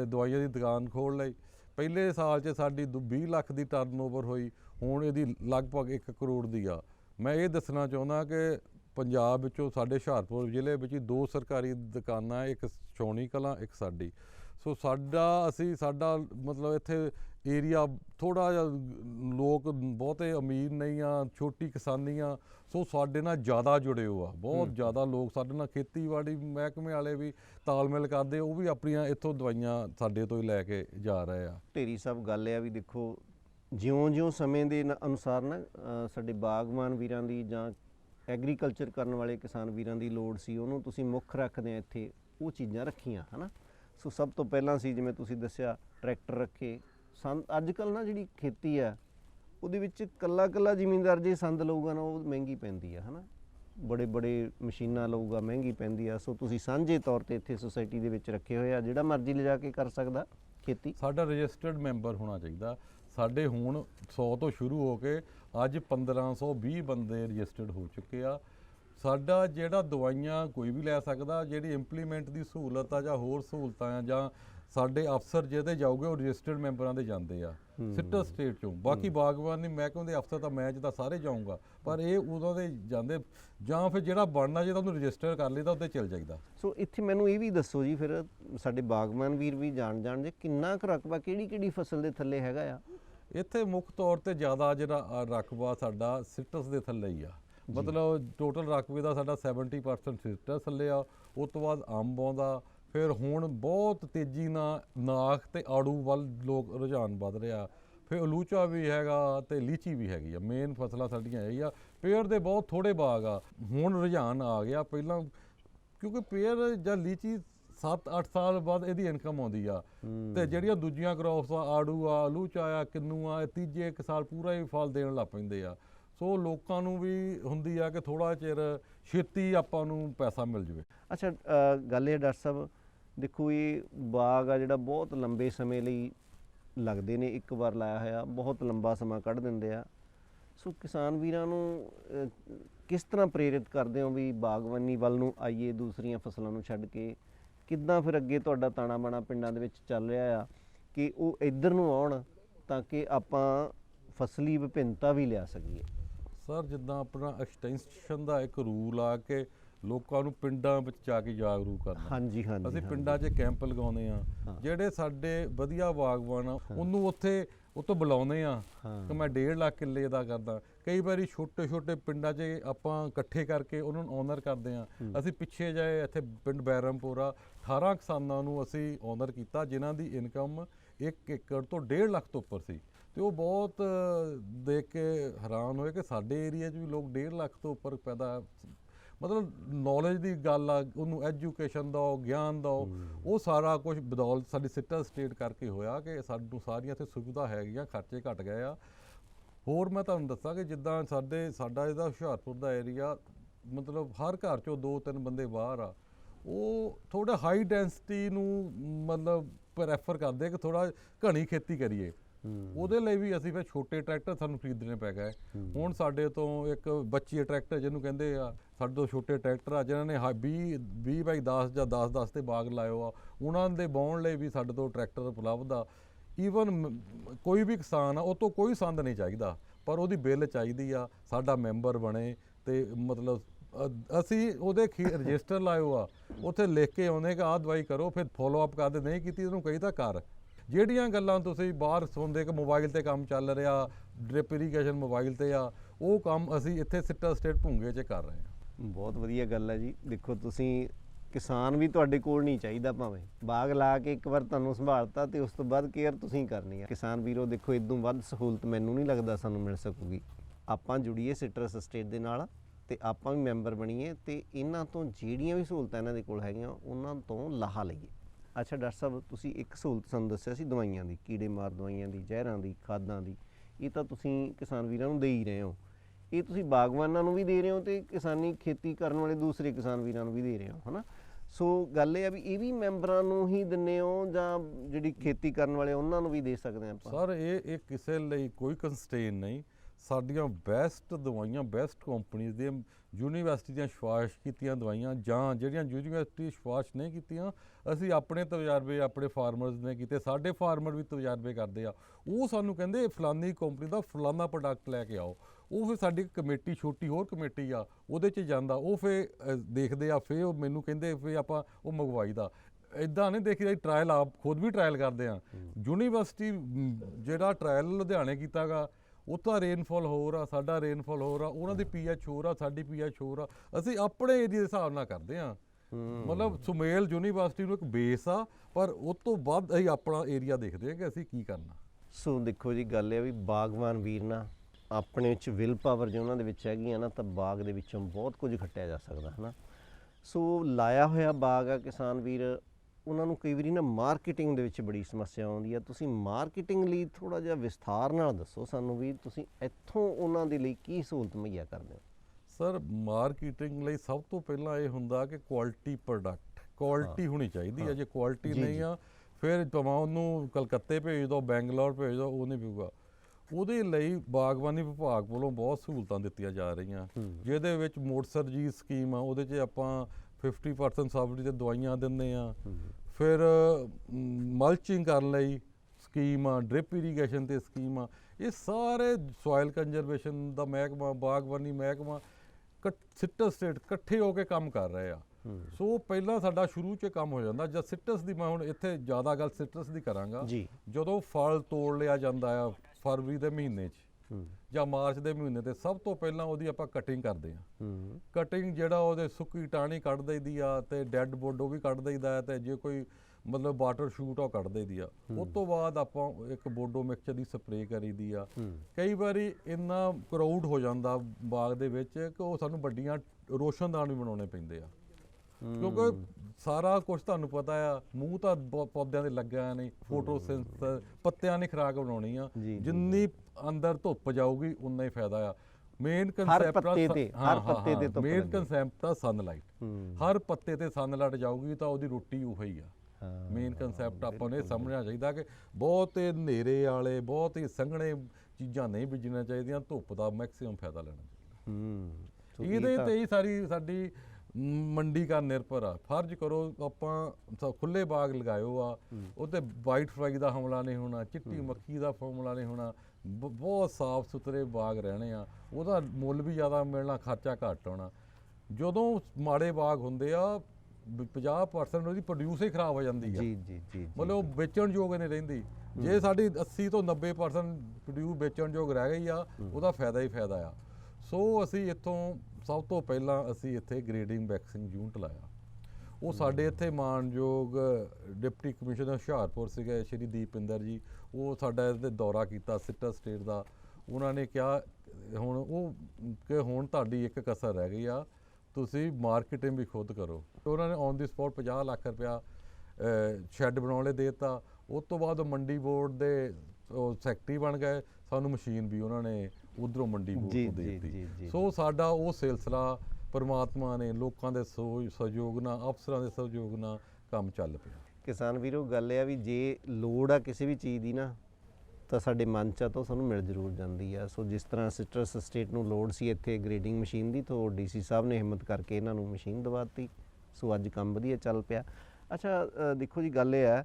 ਦਵਾਈਆਂ ਦੀ ਦੁਕਾਨ ਖੋਲ ਲਈ। ਪਹਿਲੇ ਸਾਲ 'ਚ ਸਾਡੀ ਦੁ- 20 ਲੱਖ ਦੀ ਟਰਨਓਵਰ ਹੋਈ। ਹੁਣ ਇਹਦੀ ਲਗਭਗ 1 ਕਰੋੜ ਦੀ ਆ। ਮੈਂ ਇਹ ਦੱਸਣਾ ਚਾਹੁੰਦਾ ਕਿ ਪੰਜਾਬ ਵਿੱਚੋਂ ਸਾਡੇ ਹੁਸ਼ਿਆਰਪੁਰ ਜ਼ਿਲ੍ਹੇ ਵਿੱਚ ਹੀ ਦੋ ਸਰਕਾਰੀ ਦੁਕਾਨਾਂ, ਇੱਕ ਛੋਣੀ ਕਲਾਂ, ਇੱਕ ਸਾਡੀ। ਸੋ ਸਾਡਾ, ਅਸੀਂ ਸਾਡਾ ਮਤਲਬ ਇੱਥੇ ਏਰੀਆ ਥੋੜਾ ਜਿਹਾ ਲੋਕ ਬਹੁਤੇ ਅਮੀਰ ਨਹੀਂ ਆ ਛੋਟੀ ਕਿਸਾਨੀ ਆ ਸੋ ਸਾਡੇ ਨਾਲ ਜ਼ਿਆਦਾ ਜੁੜੇ ਹੋ ਆ ਬਹੁਤ ਜ਼ਿਆਦਾ ਲੋਕ ਸਾਡੇ ਨਾਲ ਖੇਤੀਬਾੜੀ ਮਹਿਕਮੇ ਵਾਲੇ ਵੀ ਤਾਲਮੇਲ ਕਰਦੇ ਉਹ ਵੀ ਆਪਣੀਆਂ ਇੱਥੋਂ ਦਵਾਈਆਂ ਸਾਡੇ ਤੋਂ ਹੀ ਲੈ ਕੇ ਜਾ ਰਹੇ ਆ। ਢੇਰੀ ਸਾਹਿਬ ਗੱਲ ਆ ਵੀ ਦੇਖੋ ਜਿਉਂ-ਜਿਉਂ ਸਮੇਂ ਦੇ ਅਨੁਸਾਰ ਨਾ ਸਾਡੇ ਬਾਗਬਾਨ ਵੀਰਾਂ ਦੀ ਜਾਂ ਐਗਰੀਕਲਚਰ ਕਰਨ ਵਾਲੇ ਕਿਸਾਨ ਵੀਰਾਂ ਦੀ ਲੋੜ ਸੀ ਉਹਨੂੰ ਤੁਸੀਂ ਮੁੱਖ ਰੱਖਦੇ ਆ ਇੱਥੇ ਉਹ ਚੀਜ਼ਾਂ ਰੱਖੀਆਂ ਹਨਾ? ਸੋ ਸਭ ਤੋਂ ਪਹਿਲਾਂ ਸੀ ਜਿਵੇਂ ਤੁਸੀਂ ਦੱਸਿਆ ਟਰੈਕਟਰ ਰੱਖੇ ਸੰਦ ਅੱਜ ਕੱਲ ਨਾ ਜਿਹੜੀ ਖੇਤੀ ਆ, ਉਹਦੇ ਵਿੱਚ ਕੱਲਾ ਕੱਲਾ ਜ਼ਿਮੀਂਦਾਰ ਜੇ ਸੰਦ ਲਊਗਾ ਨਾ, ਉਹ ਮਹਿੰਗੀ ਪੈਂਦੀ ਆ, ਹਨਾ? ਬੜੇ ਬੜੇ ਮਸ਼ੀਨਾਂ ਲਊਗਾ, ਮਹਿੰਗੀ ਪੈਂਦੀ ਆ। ਸੋ ਤੁਸੀਂ ਸਾਂਝੇ ਤੌਰ ਤੇ ਇੱਥੇ ਸੁਸਾਇਟੀ ਦੇ ਵਿੱਚ ਰੱਖੇ ਹੋਏ ਆ, ਜਿਹੜਾ ਮਰਜ਼ੀ ਲਿਜਾ ਕੇ ਕਰ ਸਕਦਾ, ਖੇਤੀ? ਸਾਡਾ ਰਜਿਸਟਰਡ ਮੈਂਬਰ ਹੋਣਾ ਚਾਹੀਦਾ। ਸਾਡੇ ਹੁਣ 100 ਤੋਂ ਸ਼ੁਰੂ ਹੋ ਕੇ ਅੱਜ 1520 ਬੰਦੇ ਰਜਿਸਟਰਡ ਹੋ ਚੁੱਕੇ ਆ। ਸਾਡਾ ਜਿਹੜਾ ਦਵਾਈਆਂ ਕੋਈ ਵੀ ਲੈ ਸਕਦਾ, ਜਿਹੜੀ ਇੰਪਲੀਮੈਂਟ ਦੀ ਸਹੂਲਤ ਆ ਜਾਂ ਹੋਰ ਸਹੂਲਤਾਂ ਆ ਜਾਂ ਸਾਡੇ ਅਫਸਰ ਜਿਹਦੇ ਜਾਊਗੇ ਉਹ ਰਜਿਸਟਰਡ ਮੈਂਬਰਾਂ ਦੇ ਜਾਂਦੇ ਆ ਸਿੱਟਰ ਸਟੇਟ ਚੋਂ। ਬਾਕੀ ਬਾਗਬਾਨੀ ਮਹਿਕਮੇ ਦੇ ਅਫਸਰ ਤਾਂ ਮੈਂ ਜਿੱਦਾਂ ਸਾਰੇ ਜਾਊਂਗਾ ਪਰ ਇਹ ਉਦੋਂ ਦੇ ਜਾਂਦੇ ਜਾਂ ਫਿਰ ਜਿਹੜਾ ਬਣਨਾ ਜੇ ਤਾਂ ਉਹਨੂੰ ਰਜਿਸਟਰ ਕਰ ਲਈਦਾ ਉਹਦੇ ਚੱਲ ਜਾਈਦਾ। ਸੋ ਇੱਥੇ ਮੈਨੂੰ ਇਹ ਵੀ ਦੱਸੋ ਜੀ ਫਿਰ ਸਾਡੇ ਬਾਗਬਾਨ ਵੀਰ ਵੀ ਜਾਣ ਜਾਣ ਜੇ ਕਿੰਨਾ ਕੁ ਰਕਬਾ ਕਿਹੜੀ ਕਿਹੜੀ ਫਸਲ ਦੇ ਥੱਲੇ ਹੈਗਾ ਆ? ਇੱਥੇ ਮੁੱਖ ਤੌਰ ਤੇ ਜ਼ਿਆਦਾ ਜਿਹੜਾ ਰਕਬਾ ਸਾਡਾ ਸਿਟਰਸ ਦੇ ਥੱਲੇ ਹੀ ਆ। ਮਤਲਬ ਟੋਟਲ ਰਕਬੇ ਦਾ ਸਾਡਾ 70% ਸਿਟਰਸ ਥੱਲੇ ਆ ਉਸ ਤੋਂ ਬਾਅਦ ਅੰਬ ਆਉਂਦਾ ਫਿਰ ਹੁਣ ਬਹੁਤ ਤੇਜ਼ੀ ਨਾਲ ਨਾਖ ਤੇ ਆੜੂ ਵੱਲ ਲੋਕ ਰੁਝਾਨ ਵੱਧ ਰਿਹਾ। ਫਿਰ ਅਲੂਚਾ ਵੀ ਹੈਗਾ ਤੇ ਲੀਚੀ ਵੀ ਹੈਗੀ ਆ। ਮੇਨ ਫਸਲਾਂ ਸਾਡੀਆਂ ਇਹ ਆ। ਪੇੜ ਦੇ ਬਹੁਤ ਥੋੜੇ ਬਾਗ ਆ। ਹੁਣ ਰੁਝਾਨ ਆ ਗਿਆ। ਪਹਿਲਾਂ ਕਿਉਂਕਿ ਪੇੜ ਜਾਂ ਲੀਚੀ 7-8 ਸਾਲ ਬਾਅਦ ਇਹਦੀ ਇਨਕਮ ਆਉਂਦੀ ਆ। ਤੇ ਜਿਹੜੀਆਂ ਦੂਜੀਆਂ ਕ੍ਰੌਪਸ ਆ ਆੜੂ ਆ ਲੂਚਾ ਆ ਕਿੰਨੂ ਆ ਇਹ ਤੀਜੇ ਇੱਕ ਸਾਲ ਪੂਰਾ ਹੀ ਫਲ ਦੇਣ ਲੱਗ ਪੈਂਦੇ ਆ। ਸੋ ਲੋਕਾਂ ਨੂੰ ਵੀ ਹੁੰਦੀ ਆ ਕਿ ਥੋੜਾ ਚਿਰ ਛੇਤੀ ਆਪਾਂ ਨੂੰ ਪੈਸਾ ਮਿਲ ਜਵੇ। ਅੱਛਾ ਗੱਲ ਇਹ ਡਾਕਟਰ ਸਾਹਿਬ ਦੇਖੋ, ਇਹ ਬਾਗ ਆ ਜਿਹੜਾ ਬਹੁਤ ਲੰਬੇ ਸਮੇਂ ਲਈ ਲੱਗਦੇ ਨੇ, ਇੱਕ ਵਾਰ ਲਾਇਆ ਹੋਇਆ, ਬਹੁਤ ਲੰਬਾ ਸਮਾਂ ਕੱਢ ਦਿੰਦੇ ਆ। ਸੋ ਕਿਸਾਨ ਵੀਰਾਂ ਨੂੰ ਕਿਸ ਤਰ੍ਹਾਂ ਪ੍ਰੇਰਿਤ ਕਰਦੇ ਹੋ ਵੀ ਬਾਗਬਾਨੀ ਵੱਲ ਨੂੰ ਆਈਏ, ਦੂਸਰੀਆਂ ਫਸਲਾਂ ਨੂੰ ਛੱਡ ਕੇ? ਕਿੱਦਾਂ ਫਿਰ ਅੱਗੇ ਤੁਹਾਡਾ ਤਾਣਾ ਬਾਣਾ ਪਿੰਡਾਂ ਦੇ ਵਿੱਚ ਚੱਲ ਰਿਹਾ ਆ ਕਿ ਉਹ ਇੱਧਰ ਨੂੰ ਆਉਣ ਤਾਂ ਕਿ ਆਪਾਂ ਫਸਲੀ ਵਿਭਿੰਨਤਾ ਵੀ ਲਿਆ ਸਕੀਏ? ਸਰ, ਜਿੱਦਾਂ ਆਪਣਾ ਐਕਸਟੈਂਸ਼ਨ ਦਾ ਇੱਕ ਰੂਲ ਆ ਕਿ ਲੋਕਾਂ ਨੂੰ ਪਿੰਡਾਂ ਵਿੱਚ ਜਾ ਕੇ ਜਾਗਰੂਕ ਕਰਨਾ। ਹਾਂਜੀ ਹਾਂਜੀ ਅਸੀਂ। ਪਿੰਡਾਂ 'ਚ ਕੈਂਪ ਲਗਾਉਂਦੇ ਆ ਜਿਹੜੇ ਸਾਡੇ ਵਧੀਆ ਬਾਗਬਾਨ ਆ ਉਹਨੂੰ ਉੱਥੇ ਉਹ ਤੋਂ ਬੁਲਾਉਂਦੇ ਆ। ਕਿ ਮੈਂ 1.5 ਲੱਖ ਕਿੱਲੇ ਦਾ ਕਰਦਾ। ਕਈ ਵਾਰੀ ਛੋਟੇ ਛੋਟੇ ਪਿੰਡਾਂ 'ਚ ਆਪਾਂ ਇਕੱਠੇ ਕਰਕੇ ਉਹਨਾਂ ਨੂੰ ਓਨਰ ਕਰਦੇ ਆ ਅਸੀਂ ਪਿੱਛੇ ਜਾਏ ਇੱਥੇ ਪਿੰਡ ਬੈਰਮਪੁਰਾ 18 ਕਿਸਾਨਾਂ ਨੂੰ ਅਸੀਂ ਓਨਰ ਕੀਤਾ ਜਿਨ੍ਹਾਂ ਦੀ ਇਨਕਮ 1 ਏਕੜ ਤੋਂ 1.5 ਲੱਖ ਤੋਂ ਉੱਪਰ ਸੀ। ਤੇ ਉਹ ਬਹੁਤ ਦੇਖ ਕੇ ਹੈਰਾਨ ਹੋਏ ਕਿ ਸਾਡੇ ਏਰੀਆ 'ਚ ਵੀ ਲੋਕ 1.5 ਲੱਖ ਤੋਂ ਉੱਪਰ ਪੈਦਾ ਮਤਲਬ ਨੌਲੇਜ ਦੀ ਗੱਲ ਆ ਉਹਨੂੰ ਐਜੂਕੇਸ਼ਨ ਦਾ ਗਿਆਨ ਦਾ ਉਹ ਸਾਰਾ ਕੁਝ ਬਦੌਲਤ ਸਾਡੀ ਸਿੱਟਾ ਸਟੇਟ ਕਰਕੇ ਹੋਇਆ ਕਿ ਸਾਨੂੰ ਸਾਰੀਆਂ ਇੱਥੇ ਸੁਵਿਧਾ ਹੈਗੀਆਂ ਖਰਚੇ ਘਟ ਗਏ ਆ। ਹੋਰ ਮੈਂ ਤੁਹਾਨੂੰ ਦੱਸਾਂ ਕਿ ਜਿੱਦਾਂ ਸਾਡੇ ਸਾਡਾ ਇਹਦਾ ਹੁਸ਼ਿਆਰਪੁਰ ਦਾ ਏਰੀਆ ਮਤਲਬ ਹਰ ਘਰ ਚੋਂ ਦੋ ਤਿੰਨ ਬੰਦੇ ਬਾਹਰ ਆ ਉਹ ਥੋੜਾ ਹਾਈ ਡੈਂਸਿਟੀ ਨੂੰ ਮਤਲਬ ਪ੍ਰੈਫਰ ਕਰਦੇ ਕਿ ਥੋੜਾ ਘਣੀ ਖੇਤੀ ਕਰੀਏ। ਉਹਦੇ ਲਈ ਵੀ ਅਸੀਂ ਫਿਰ ਛੋਟੇ ਟਰੈਕਟਰ ਸਾਨੂੰ ਖਰੀਦਣੇ ਪੈ ਗਏ। ਹੁਣ ਸਾਡੇ ਤੋਂ ਇੱਕ ਬੱਚੀ ਟਰੈਕਟਰ ਜਿਹਨੂੰ ਕਹਿੰਦੇ ਆ ਸਾਡੇ ਤੋਂ ਛੋਟੇ ਟਰੈਕਟਰ ਆ ਜਿਨ੍ਹਾਂ ਨੇ ਹਾ- 20 20 ਬਾਈ 10 ਜਾਂ 10 10 ਤੇ ਬਾਗ ਲਾਇਓ ਆ ਉਹਨਾਂ ਦੇ ਬਾਉਣ ਲਈ ਵੀ ਸਾਡੇ ਤੋਂ ਟਰੈਕਟਰ ਉਪਲਬਧ ਆ। ਈਵਨ ਕੋਈ ਵੀ ਕਿਸਾਨ ਆ ਉਹ ਤੋਂ ਕੋਈ ਸੰਦ ਨਹੀਂ ਚਾਹੀਦਾ ਪਰ ਉਹਦੀ ਬਿੱਲ ਚਾਹੀਦੀ ਆ ਸਾਡਾ ਮੈਂਬਰ ਬਣੇ ਤੇ ਮਤਲਬ ਅਸੀਂ ਉਹਦੇ ਰਜਿਸਟਰ ਲਾਇਓ ਆ ਉੱਥੇ ਲਿਖ ਕੇ ਆਉਂਦੇ ਕਿ ਆਹ ਦਵਾਈ ਕਰੋ ਫਿਰ ਫੋਲੋ ਅਪ ਕਰਦੇ ਨਹੀਂ ਕੀਤੀ ਉਹਨੂੰ ਕਹੀ ਤਾਂ ਕਰ। ਜਿਹੜੀਆਂ ਗੱਲਾਂ ਤੁਸੀਂ ਬਾਹਰ ਸੁਣਦੇ ਕਿ ਮੋਬਾਈਲ ਤੇ ਕੰਮ ਚੱਲ ਰਿਹਾ, ਡ੍ਰਿਪ ਇਰੀਗੇਸ਼ਨ ਮੋਬਾਈਲ ਤੇ ਆ, ਉਹ ਕੰਮ ਅਸੀਂ ਇੱਥੇ ਸਿੱਟਾ ਸਟੇਟ ਭੁੰਗੇ 'ਚ ਕਰ ਰਹੇ ਹਾਂ। ਬਹੁਤ ਵਧੀਆ ਗੱਲ ਹੈ ਜੀ। ਦੇਖੋ, ਤੁਸੀਂ ਕਿਸਾਨ ਵੀ ਤੁਹਾਡੇ ਕੋਲ ਨਹੀਂ ਚਾਹੀਦਾ ਭਾਵੇਂ। ਬਾਗ ਲਾ ਕੇ ਇੱਕ ਵਾਰ ਤੁਹਾਨੂੰ ਸੰਭਾਲਤਾ ਤੇ ਉਸ ਤੋਂ ਬਾਅਦ ਕੇਅਰ ਤੁਸੀਂ ਕਰਨੀ ਆ। ਕਿਸਾਨ ਵੀਰੋ, ਦੇਖੋ, ਇਦੋਂ ਵੱਧ ਸਹੂਲਤ ਮੈਨੂੰ ਨਹੀਂ ਲੱਗਦਾ ਸਾਨੂੰ ਮਿਲ ਸਕੂਗੀ। ਆਪਾਂ ਜੁੜੀਏ ਸਿਟਰਸ ਸਟੇਟ ਦੇ ਨਾਲ ਤੇ ਆਪਾਂ ਵੀ ਮੈਂਬਰ ਬਣੀਏ ਤੇ ਇਹਨਾਂ ਤੋਂ ਜਿਹੜੀਆਂ ਵੀ ਸਹੂਲਤਾਂ ਇਹਨਾਂ ਦੇ ਕੋਲ ਹੈਗੀਆਂ, ਉਹਨਾਂ ਤੋਂ ਲਾਹਾ ਲਈਏ। ਅੱਛਾ, ਡਾਕਟਰ ਸਾਹਿਬ, ਤੁਸੀਂ ਇੱਕ ਸਹੂਲਤ ਸਾਨੂੰ ਦੱਸਿਆ ਸੀ ਦਵਾਈਆਂ ਦੀ, ਕੀੜੇ ਮਾਰ ਦਵਾਈਆਂ ਦੀ, ਜ਼ਹਿਰਾਂ ਦੀ, ਖਾਦਾਂ ਦੀ, ਇਹ ਤਾਂ ਤੁਸੀਂ ਕਿਸਾਨ ਵੀਰਾਂ ਨੂੰ ਦੇ ਹੀ ਰਹੇ ਹੋ। ਇਹ ਤੁਸੀਂ ਬਾਗਬਾਨਾਂ ਨੂੰ ਵੀ ਦੇ ਰਹੇ ਹੋ ਤੇ ਕਿਸਾਨੀ ਖੇਤੀ ਕਰਨ ਵਾਲੇ ਦੂਸਰੇ ਕਿਸਾਨ ਵੀਰਾਂ ਨੂੰ ਵੀ ਦੇ ਰਹੇ ਹੋ, ਹਨਾ? ਸੋ ਗੱਲ ਇਹ ਆ ਵੀ ਇਹ ਵੀ ਮੈਂਬਰਾਂ ਨੂੰ ਹੀ ਦਿੰਨੇ ਹੋ ਜਾਂ ਜਿਹੜੀ ਖੇਤੀ ਕਰਨ ਵਾਲੇ ਉਹਨਾਂ ਨੂੰ ਵੀ ਦੇ ਸਕਦੇ ਆਪਾਂ? ਸਰ, ਇਹ ਇਹ ਕਿਸੇ ਲਈ ਕੋਈ ਕੰਸਟ੍ਰੇਨ ਨਹੀਂ। ਸਾਡੀਆਂ ਬੈਸਟ ਦਵਾਈਆਂ ਬੈਸਟ ਕੰਪਨੀਆਂ ਦੀਆਂ ਯੂਨੀਵਰਸਿਟੀ ਦੀਆਂ ਸਿਫਾਰਿਸ਼ ਕੀਤੀਆਂ ਦਵਾਈਆਂ ਜਾਂ ਜਿਹੜੀਆਂ ਯੂਨੀਵਰਸਿਟੀ ਸਿਫਾਰਿਸ਼ ਨਹੀਂ ਕੀਤੀਆਂ ਅਸੀਂ ਆਪਣੇ ਤਜਰਬੇ ਆਪਣੇ ਫਾਰਮਰਸ ਨੇ ਕੀਤੇ ਸਾਡੇ ਫਾਰਮਰ ਵੀ ਤਜਰਬੇ ਕਰਦੇ ਆ। ਉਹ ਸਾਨੂੰ ਕਹਿੰਦੇ ਫਲਾਨੀ ਕੰਪਨੀ ਦਾ ਫਲਾਨਾ ਪ੍ਰੋਡਕਟ ਲੈ ਕੇ ਆਓ। ਉਹ ਫਿਰ ਸਾਡੀ ਕਮੇਟੀ ਛੋਟੀ ਹੋਰ ਕਮੇਟੀ ਆ ਉਹਦੇ 'ਚ ਜਾਂਦਾ ਉਹ ਫਿਰ ਦੇਖਦੇ ਆ ਫਿਰ ਉਹ ਮੈਨੂੰ ਕਹਿੰਦੇ ਫਿਰ ਆਪਾਂ ਉਹ ਮੰਗਵਾਈ ਦਾ ਇਦਾਂ ਨਹੀਂ ਦੇਖੀਦਾ ਟ੍ਰਾਇਲ ਆਪ ਖੁਦ ਵੀ ਟ੍ਰਾਇਲ ਕਰਦੇ ਆ। ਯੂਨੀਵਰਸਿਟੀ ਜਿਹੜਾ ਟ੍ਰਾਇਲ ਲੁਧਿਆਣੇ ਕੀਤਾਗਾ ਉਹ ਤਾਂ ਰੇਨਫਾਲ ਹੋਰ ਆ ਸਾਡਾ ਰੇਨਫਾਲ ਹੋਰ ਆ ਉਹਨਾਂ ਦੀ ਪੀਐਚ ਹੋਰ ਆ ਸਾਡੀ ਪੀਐਚ ਹੋਰ ਆ। ਅਸੀਂ ਆਪਣੇ ਏਰੀਆ ਦੇ ਹਿਸਾਬ ਨਾਲ ਕਰਦੇ ਆ ਮਤਲਬ ਸੁਮੇਲ ਯੂਨੀਵਰਸਿਟੀ ਨੂੰ ਇੱਕ ਬੇਸ ਆ ਪਰ ਉਸ ਤੋਂ ਬਾਅਦ ਅਸੀਂ ਆਪਣਾ ਏਰੀਆ ਦੇਖਦੇ ਆ ਕਿ ਅਸੀਂ ਕੀ ਕਰਨਾ। ਸੋ ਦੇਖੋ ਜੀ ਗੱਲ ਇਹ ਆ ਵੀ ਬਾਗਬਾਨ ਵੀਰ ਨਾ ਆਪਣੇ ਵਿੱਚ ਵਿਲ ਪਾਵਰ ਜੇ ਉਹਨਾਂ ਦੇ ਵਿੱਚ ਹੈਗੀ ਆ ਨਾ ਤਾਂ ਬਾਗ ਦੇ ਵਿੱਚੋਂ ਬਹੁਤ ਕੁਝ ਖੱਟਿਆ ਜਾ ਸਕਦਾ ਹਨਾ? ਸੋ ਲਾਇਆ ਹੋਇਆ ਬਾਗ ਆ ਕਿਸਾਨ ਵੀਰ ਉਹਨਾਂ ਨੂੰ ਕਈ ਵਾਰੀ ਨਾ ਮਾਰਕੀਟਿੰਗ ਦੇ ਵਿੱਚ ਬੜੀ ਸਮੱਸਿਆ ਆਉਂਦੀ ਆ। ਤੁਸੀਂ ਮਾਰਕੀਟਿੰਗ ਲਈ ਥੋੜਾ ਜਿਹਾ ਵਿਸਥਾਰ ਨਾਲ ਦੱਸੋ ਸਾਨੂੰ ਵੀ ਤੁਸੀਂ ਇੱਥੋਂ ਉਹਨਾਂ ਦੇ ਲਈ ਕੀ ਸਹੂਲਤ ਮੁਹੱਈਆ ਕਰਦੇ ਹੋ? ਸਰ ਮਾਰਕੀਟਿੰਗ ਲਈ ਸਭ ਤੋਂ ਪਹਿਲਾਂ ਇਹ ਹੁੰਦਾ ਕਿ ਕੁਆਲਿਟੀ ਪ੍ਰੋਡਕਟ ਕੁਆਲਿਟੀ ਹੋਣੀ ਚਾਹੀਦੀ ਹੈ। ਜੇ ਕੁਆਲਿਟੀ ਨਹੀਂ। ਆ ਫਿਰ ਭਾਵੇਂ ਉਹਨੂੰ ਕਲਕੱਤੇ ਭੇਜ ਦਿਓ ਬੈਂਗਲੌਰ ਭੇਜ ਦਿਓ ਉਹ ਨਹੀਂ ਪਊਗਾ। ਉਹਦੇ ਲਈ ਬਾਗਬਾਨੀ ਵਿਭਾਗ ਵੱਲੋਂ ਬਹੁਤ ਸਹੂਲਤਾਂ ਦਿੱਤੀਆਂ ਜਾ ਰਹੀਆਂ। ਜਿਹਦੇ ਵਿੱਚ ਮੋਟਸਰ ਜੀ ਸਕੀਮ ਆ ਉਹਦੇ 'ਚ ਆਪਾਂ 50% ਸਬਸਿਡੀ ਤੇ ਦਵਾਈਆਂ ਦਿੰਦੇ ਆ। ਫਿਰ ਮਲਚਿੰਗ ਕਰਨ ਲਈ ਸਕੀਮ ਆ ਡ੍ਰਿਪ ਇਰੀਗੇਸ਼ਨ ਤੇ ਸਕੀਮ ਆ। ਇਹ ਸਾਰੇ ਸੋਇਲ ਕੰਜ਼ਰਵੇਸ਼ਨ ਦਾ ਮਹਿਕਮਾ ਬਾਗਬਾਨੀ ਮਹਿਕਮਾ ਸਿੱਟਸ ਸਟੇਟ ਇਕੱਠੇ ਹੋ ਕੇ ਕੰਮ ਕਰ ਰਹੇ ਆ। ਸੋ ਪਹਿਲਾਂ ਸਾਡਾ ਸ਼ੁਰੂ 'ਚ ਕੰਮ ਹੋ ਜਾਂਦਾ। ਜਦ ਸਿਟਰਸ ਦੀ ਮੈਂ ਹੁਣ ਇੱਥੇ ਜ਼ਿਆਦਾ ਗੱਲ ਸਿਟਰਸ ਦੀ ਕਰਾਂਗਾ। ਜਦੋਂ ਫਲ ਤੋੜ ਲਿਆ ਜਾਂਦਾ ਆ ਫਰਵਰੀ ਦੇ ਮਹੀਨੇ 'ਚ ਜਾਂ ਮਾਰਚ ਦੇ ਮਹੀਨੇ ਤੇ ਸਭ ਤੋਂ ਪਹਿਲਾਂ ਉਹਦੀ ਆਪਾਂ ਕਟਿੰਗ ਕਰਦੇ ਆ ਕਟਿੰਗ ਜਿਹੜਾ ਉਹਦੇ ਸੁੱਕੀ ਟਾਹਣੀ ਕੱਢ ਦਈਦੀ ਆ ਤੇ ਡੈੱਡ ਬੋਡ ਉਹ ਵੀ ਕੱਢ ਦਈਦਾ ਤੇ ਜੇ ਕੋਈ ਮਤਲਬ ਵਾਟਰ ਸ਼ੂਟ ਉਹ ਕੱਢ ਦਈਦੀ ਆ। ਉਸ ਤੋਂ ਬਾਅਦ ਆਪਾਂ ਇੱਕ ਬੋਡੋ ਮਿਕਸਚਰ ਦੀ ਸਪਰੇਅ ਕਰੀਦੀ ਆ। ਕਈ ਵਾਰੀ ਇੰਨਾ ਕਰਾਊਡ ਹੋ ਜਾਂਦਾ ਬਾਗ ਦੇ ਵਿੱਚ ਕਿ ਉਹ ਸਾਨੂੰ ਵੱਡੀਆਂ ਰੋਸ਼ਨਦਾਨ ਵੀ ਬਣਾਉਣੇ ਪੈਂਦੇ ਆ। ਕਿਉਂਕਿ ਸਾਰਾ ਕੁਝ ਤੁਹਾਨੂੰ ਪਤਾ ਆ ਮੂੰਹ ਤਾਂ ਪੌਦਿਆਂ ਦੇ ਲੱਗਾ ਨਹੀਂ ਫੋਟੋਸਿੰਥ ਪੱਤਿਆਂ ਨੇ ਖਰਾਕ ਬਣਾਉਣੀ ਆ। ਜਿੰਨੀ ਅੰਦਰ ਧੁੱਪ ਜਾਊਗੀ ਉਨਾ ਹੀ ਫਾਇਦਾ ਆ। ਮੇਨ ਕਨਸੈਪਟ ਪੱਤੇ ਤੇ, ਹਰ ਪੱਤੇ ਤੇ ਧੁੱਪ ਮੇਨ। ਕਨਸੈਪਟ ਆ ਸਨਲਾਈਟ ਹਰ ਪੱਤੇ ਤੇ ਸਨਲਾਈਟ ਜਾਊਗੀ ਤਾਂ ਉਹਦੀ ਰੋਟੀ ਉਹੀ ਆ। ਹਾਂ ਮੇਨ ਕਨਸੈਪਟ ਆਪਾਂ ਨੂੰ ਇਹ ਸਮਝਣਾ ਚਾਹੀਦਾ ਕਿ ਬਹੁਤ ਹੀ ਹਨੇਰੇ ਵਾਲੇ ਬਹੁਤ ਹੀ ਸੰਘਣੇ ਚੀਜ਼ਾਂ ਨਹੀਂ ਬੀਜਣੀਆਂ ਚਾਹੀਦੀਆਂ ਧੁੱਪ ਦਾ ਮੈਕਸਿਮਮ ਫਾਇਦਾ ਲੈਣਾ ਚਾਹੀਦਾ। ਹੂੰ। ਇਹਦੇ ਤਾਂ- ਹੀ ਸਾਰੀ ਸਾਡੀ ਮੰਡੀ ਦਾ ਨਿਰਭਰ ਆ। ਫਰਜ਼ ਕਰੋ ਆਪਾਂ ਖੁੱਲੇ ਬਾਗ ਲਗਾਇਓ ਆ। ਉਹਤੇ ਵਾਈਟ ਫਲਾਈ ਦਾ ਹਮਲਾ ਨਹੀਂ ਹੋਣਾ ਚਿੱਟੀ ਮੱਖੀ ਦਾ ਹਮਲਾ ਨਹੀਂ ਹੋਣਾ। ਬਹੁਤ ਸਾਫ਼ ਸੁਥਰੇ ਬਾਗ ਰਹਿਣੇ ਆ। ਉਹਦਾ ਮੁੱਲ ਵੀ ਜ਼ਿਆਦਾ ਮਿਲਣਾ ਖਰਚਾ ਘੱਟ ਹੋਣਾ ਜਦੋਂ ਮਾੜੇ ਬਾਗ ਹੁੰਦੇ ਆ ਬ- 50% ਉਹਦੀ ਪ੍ਰੋਡਿਊਸ ਹੀ ਖਰਾਬ ਹੋ ਜਾਂਦੀ ਆ। ਜੀ ਜੀ ਜੀ। ਮਤਲਬ ਉਹ ਵੇਚਣ ਯੋਗ ਨਹੀਂ ਰਹਿੰਦੀ। ਜੇ ਸਾਡੀ 80 ਤੋਂ 90% ਪ੍ਰੋਡਿਊਸ ਵੇਚਣ ਯੋਗ ਰਹਿ ਗਈ ਆ ਉਹਦਾ ਫਾਇਦਾ ਹੀ ਫਾਇਦਾ ਆ। ਸੋ ਅਸੀਂ ਇੱਥੋਂ ਸਭ ਤੋਂ ਪਹਿਲਾਂ ਅਸੀਂ ਇੱਥੇ ਗ੍ਰੇਡਿੰਗ ਵੈਕਸਿੰਗ ਯੂਨਿਟ ਲਾਇਆ। ਉਹ ਸਾਡੇ ਇੱਥੇ ਮਾਨਯੋਗ ਡਿਪਟੀ ਕਮਿਸ਼ਨਰ ਹੁਸ਼ਿਆਰਪੁਰ ਸੀਗੇ, ਸ਼੍ਰੀ ਦੀਪਿੰਦਰ ਜੀ। ਉਹ ਸਾਡਾ ਇਹਦੇ ਦੌਰਾ ਕੀਤਾ ਸਿੱਟਾ ਸਟੇਟ ਦਾ। ਉਹਨਾਂ ਨੇ ਕਿਹਾ, ਹੁਣ ਉਹ ਕਿ ਹੁਣ ਤੁਹਾਡੀ ਇੱਕ ਕਸਰ ਰਹਿ ਗਈ ਆ, ਤੁਸੀਂ ਮਾਰਕੀਟਿੰਗ ਵੀ ਖੁਦ ਕਰੋ। ਉਹਨਾਂ ਨੇ ਔਨ ਦੀ ਸਪੌਟ 50 ਲੱਖ ਰੁਪਇਆ ਸ਼ੈੱਡ ਬਣਾਉਣ ਲਈ ਦੇਤਾ। ਉਸ ਤੋਂ ਬਾਅਦ ਮੰਡੀ ਬੋਰਡ ਦੇ ਉਹ ਸੈਕਟਰੀ ਬਣ ਗਏ। ਸਾਨੂੰ ਮਸ਼ੀਨ ਵੀ ਉਹਨਾਂ ਨੇ ਉਧਰੋਂ ਮੰਡੀ ਬੋਰਡ ਜੀ, ਤੋਂ ਜੀ, ਦਿੱਤੀ ਜੀ। ਸੋ ਸਾਡਾ ਉਹ ਸਿਲਸਿਲਾ ਪਰਮਾਤਮਾ ਨੇ ਲੋਕਾਂ ਦੇ ਸਹਿਯੋਗ ਨਾਲ ਅਫਸਰਾਂ ਦੇ ਸਹਿਯੋਗ ਨਾਲ ਕੰਮ ਚੱਲ ਪਿਆ। ਕਿਸਾਨ ਵੀਰੋ ਗੱਲ ਇਹ ਆ ਵੀ ਜੇ ਲੋੜ ਆ ਕਿਸੇ ਵੀ ਚੀਜ਼ ਦੀ ਨਾ ਤਾਂ ਸਾਡੇ ਮਨ ਚ ਆ ਤਾਂ ਉਹ ਸਾਨੂੰ ਮਿਲ ਜ਼ਰੂਰ ਜਾਂਦੀ ਆ। ਸੋ ਜਿਸ ਤਰ੍ਹਾਂ ਸਿਟਰਸ ਸਟੇਟ ਨੂੰ ਲੋੜ ਸੀ ਇੱਥੇ ਗ੍ਰੇਡਿੰਗ ਮਸ਼ੀਨ ਦੀ ਤਾਂ ਡੀਸੀ ਸਾਹਿਬ ਨੇ ਹਿੰਮਤ ਕਰਕੇ ਇਹਨਾਂ ਨੂੰ ਮਸ਼ੀਨ ਦਵਾਤੀ ਸੋ ਅੱਜ ਕੰਮ ਵਧੀਆ ਚੱਲ ਪਿਆ। ਅੱਛਾ ਅ, ਦੇਖੋ ਜੀ ਗੱਲ ਇਹ ਆ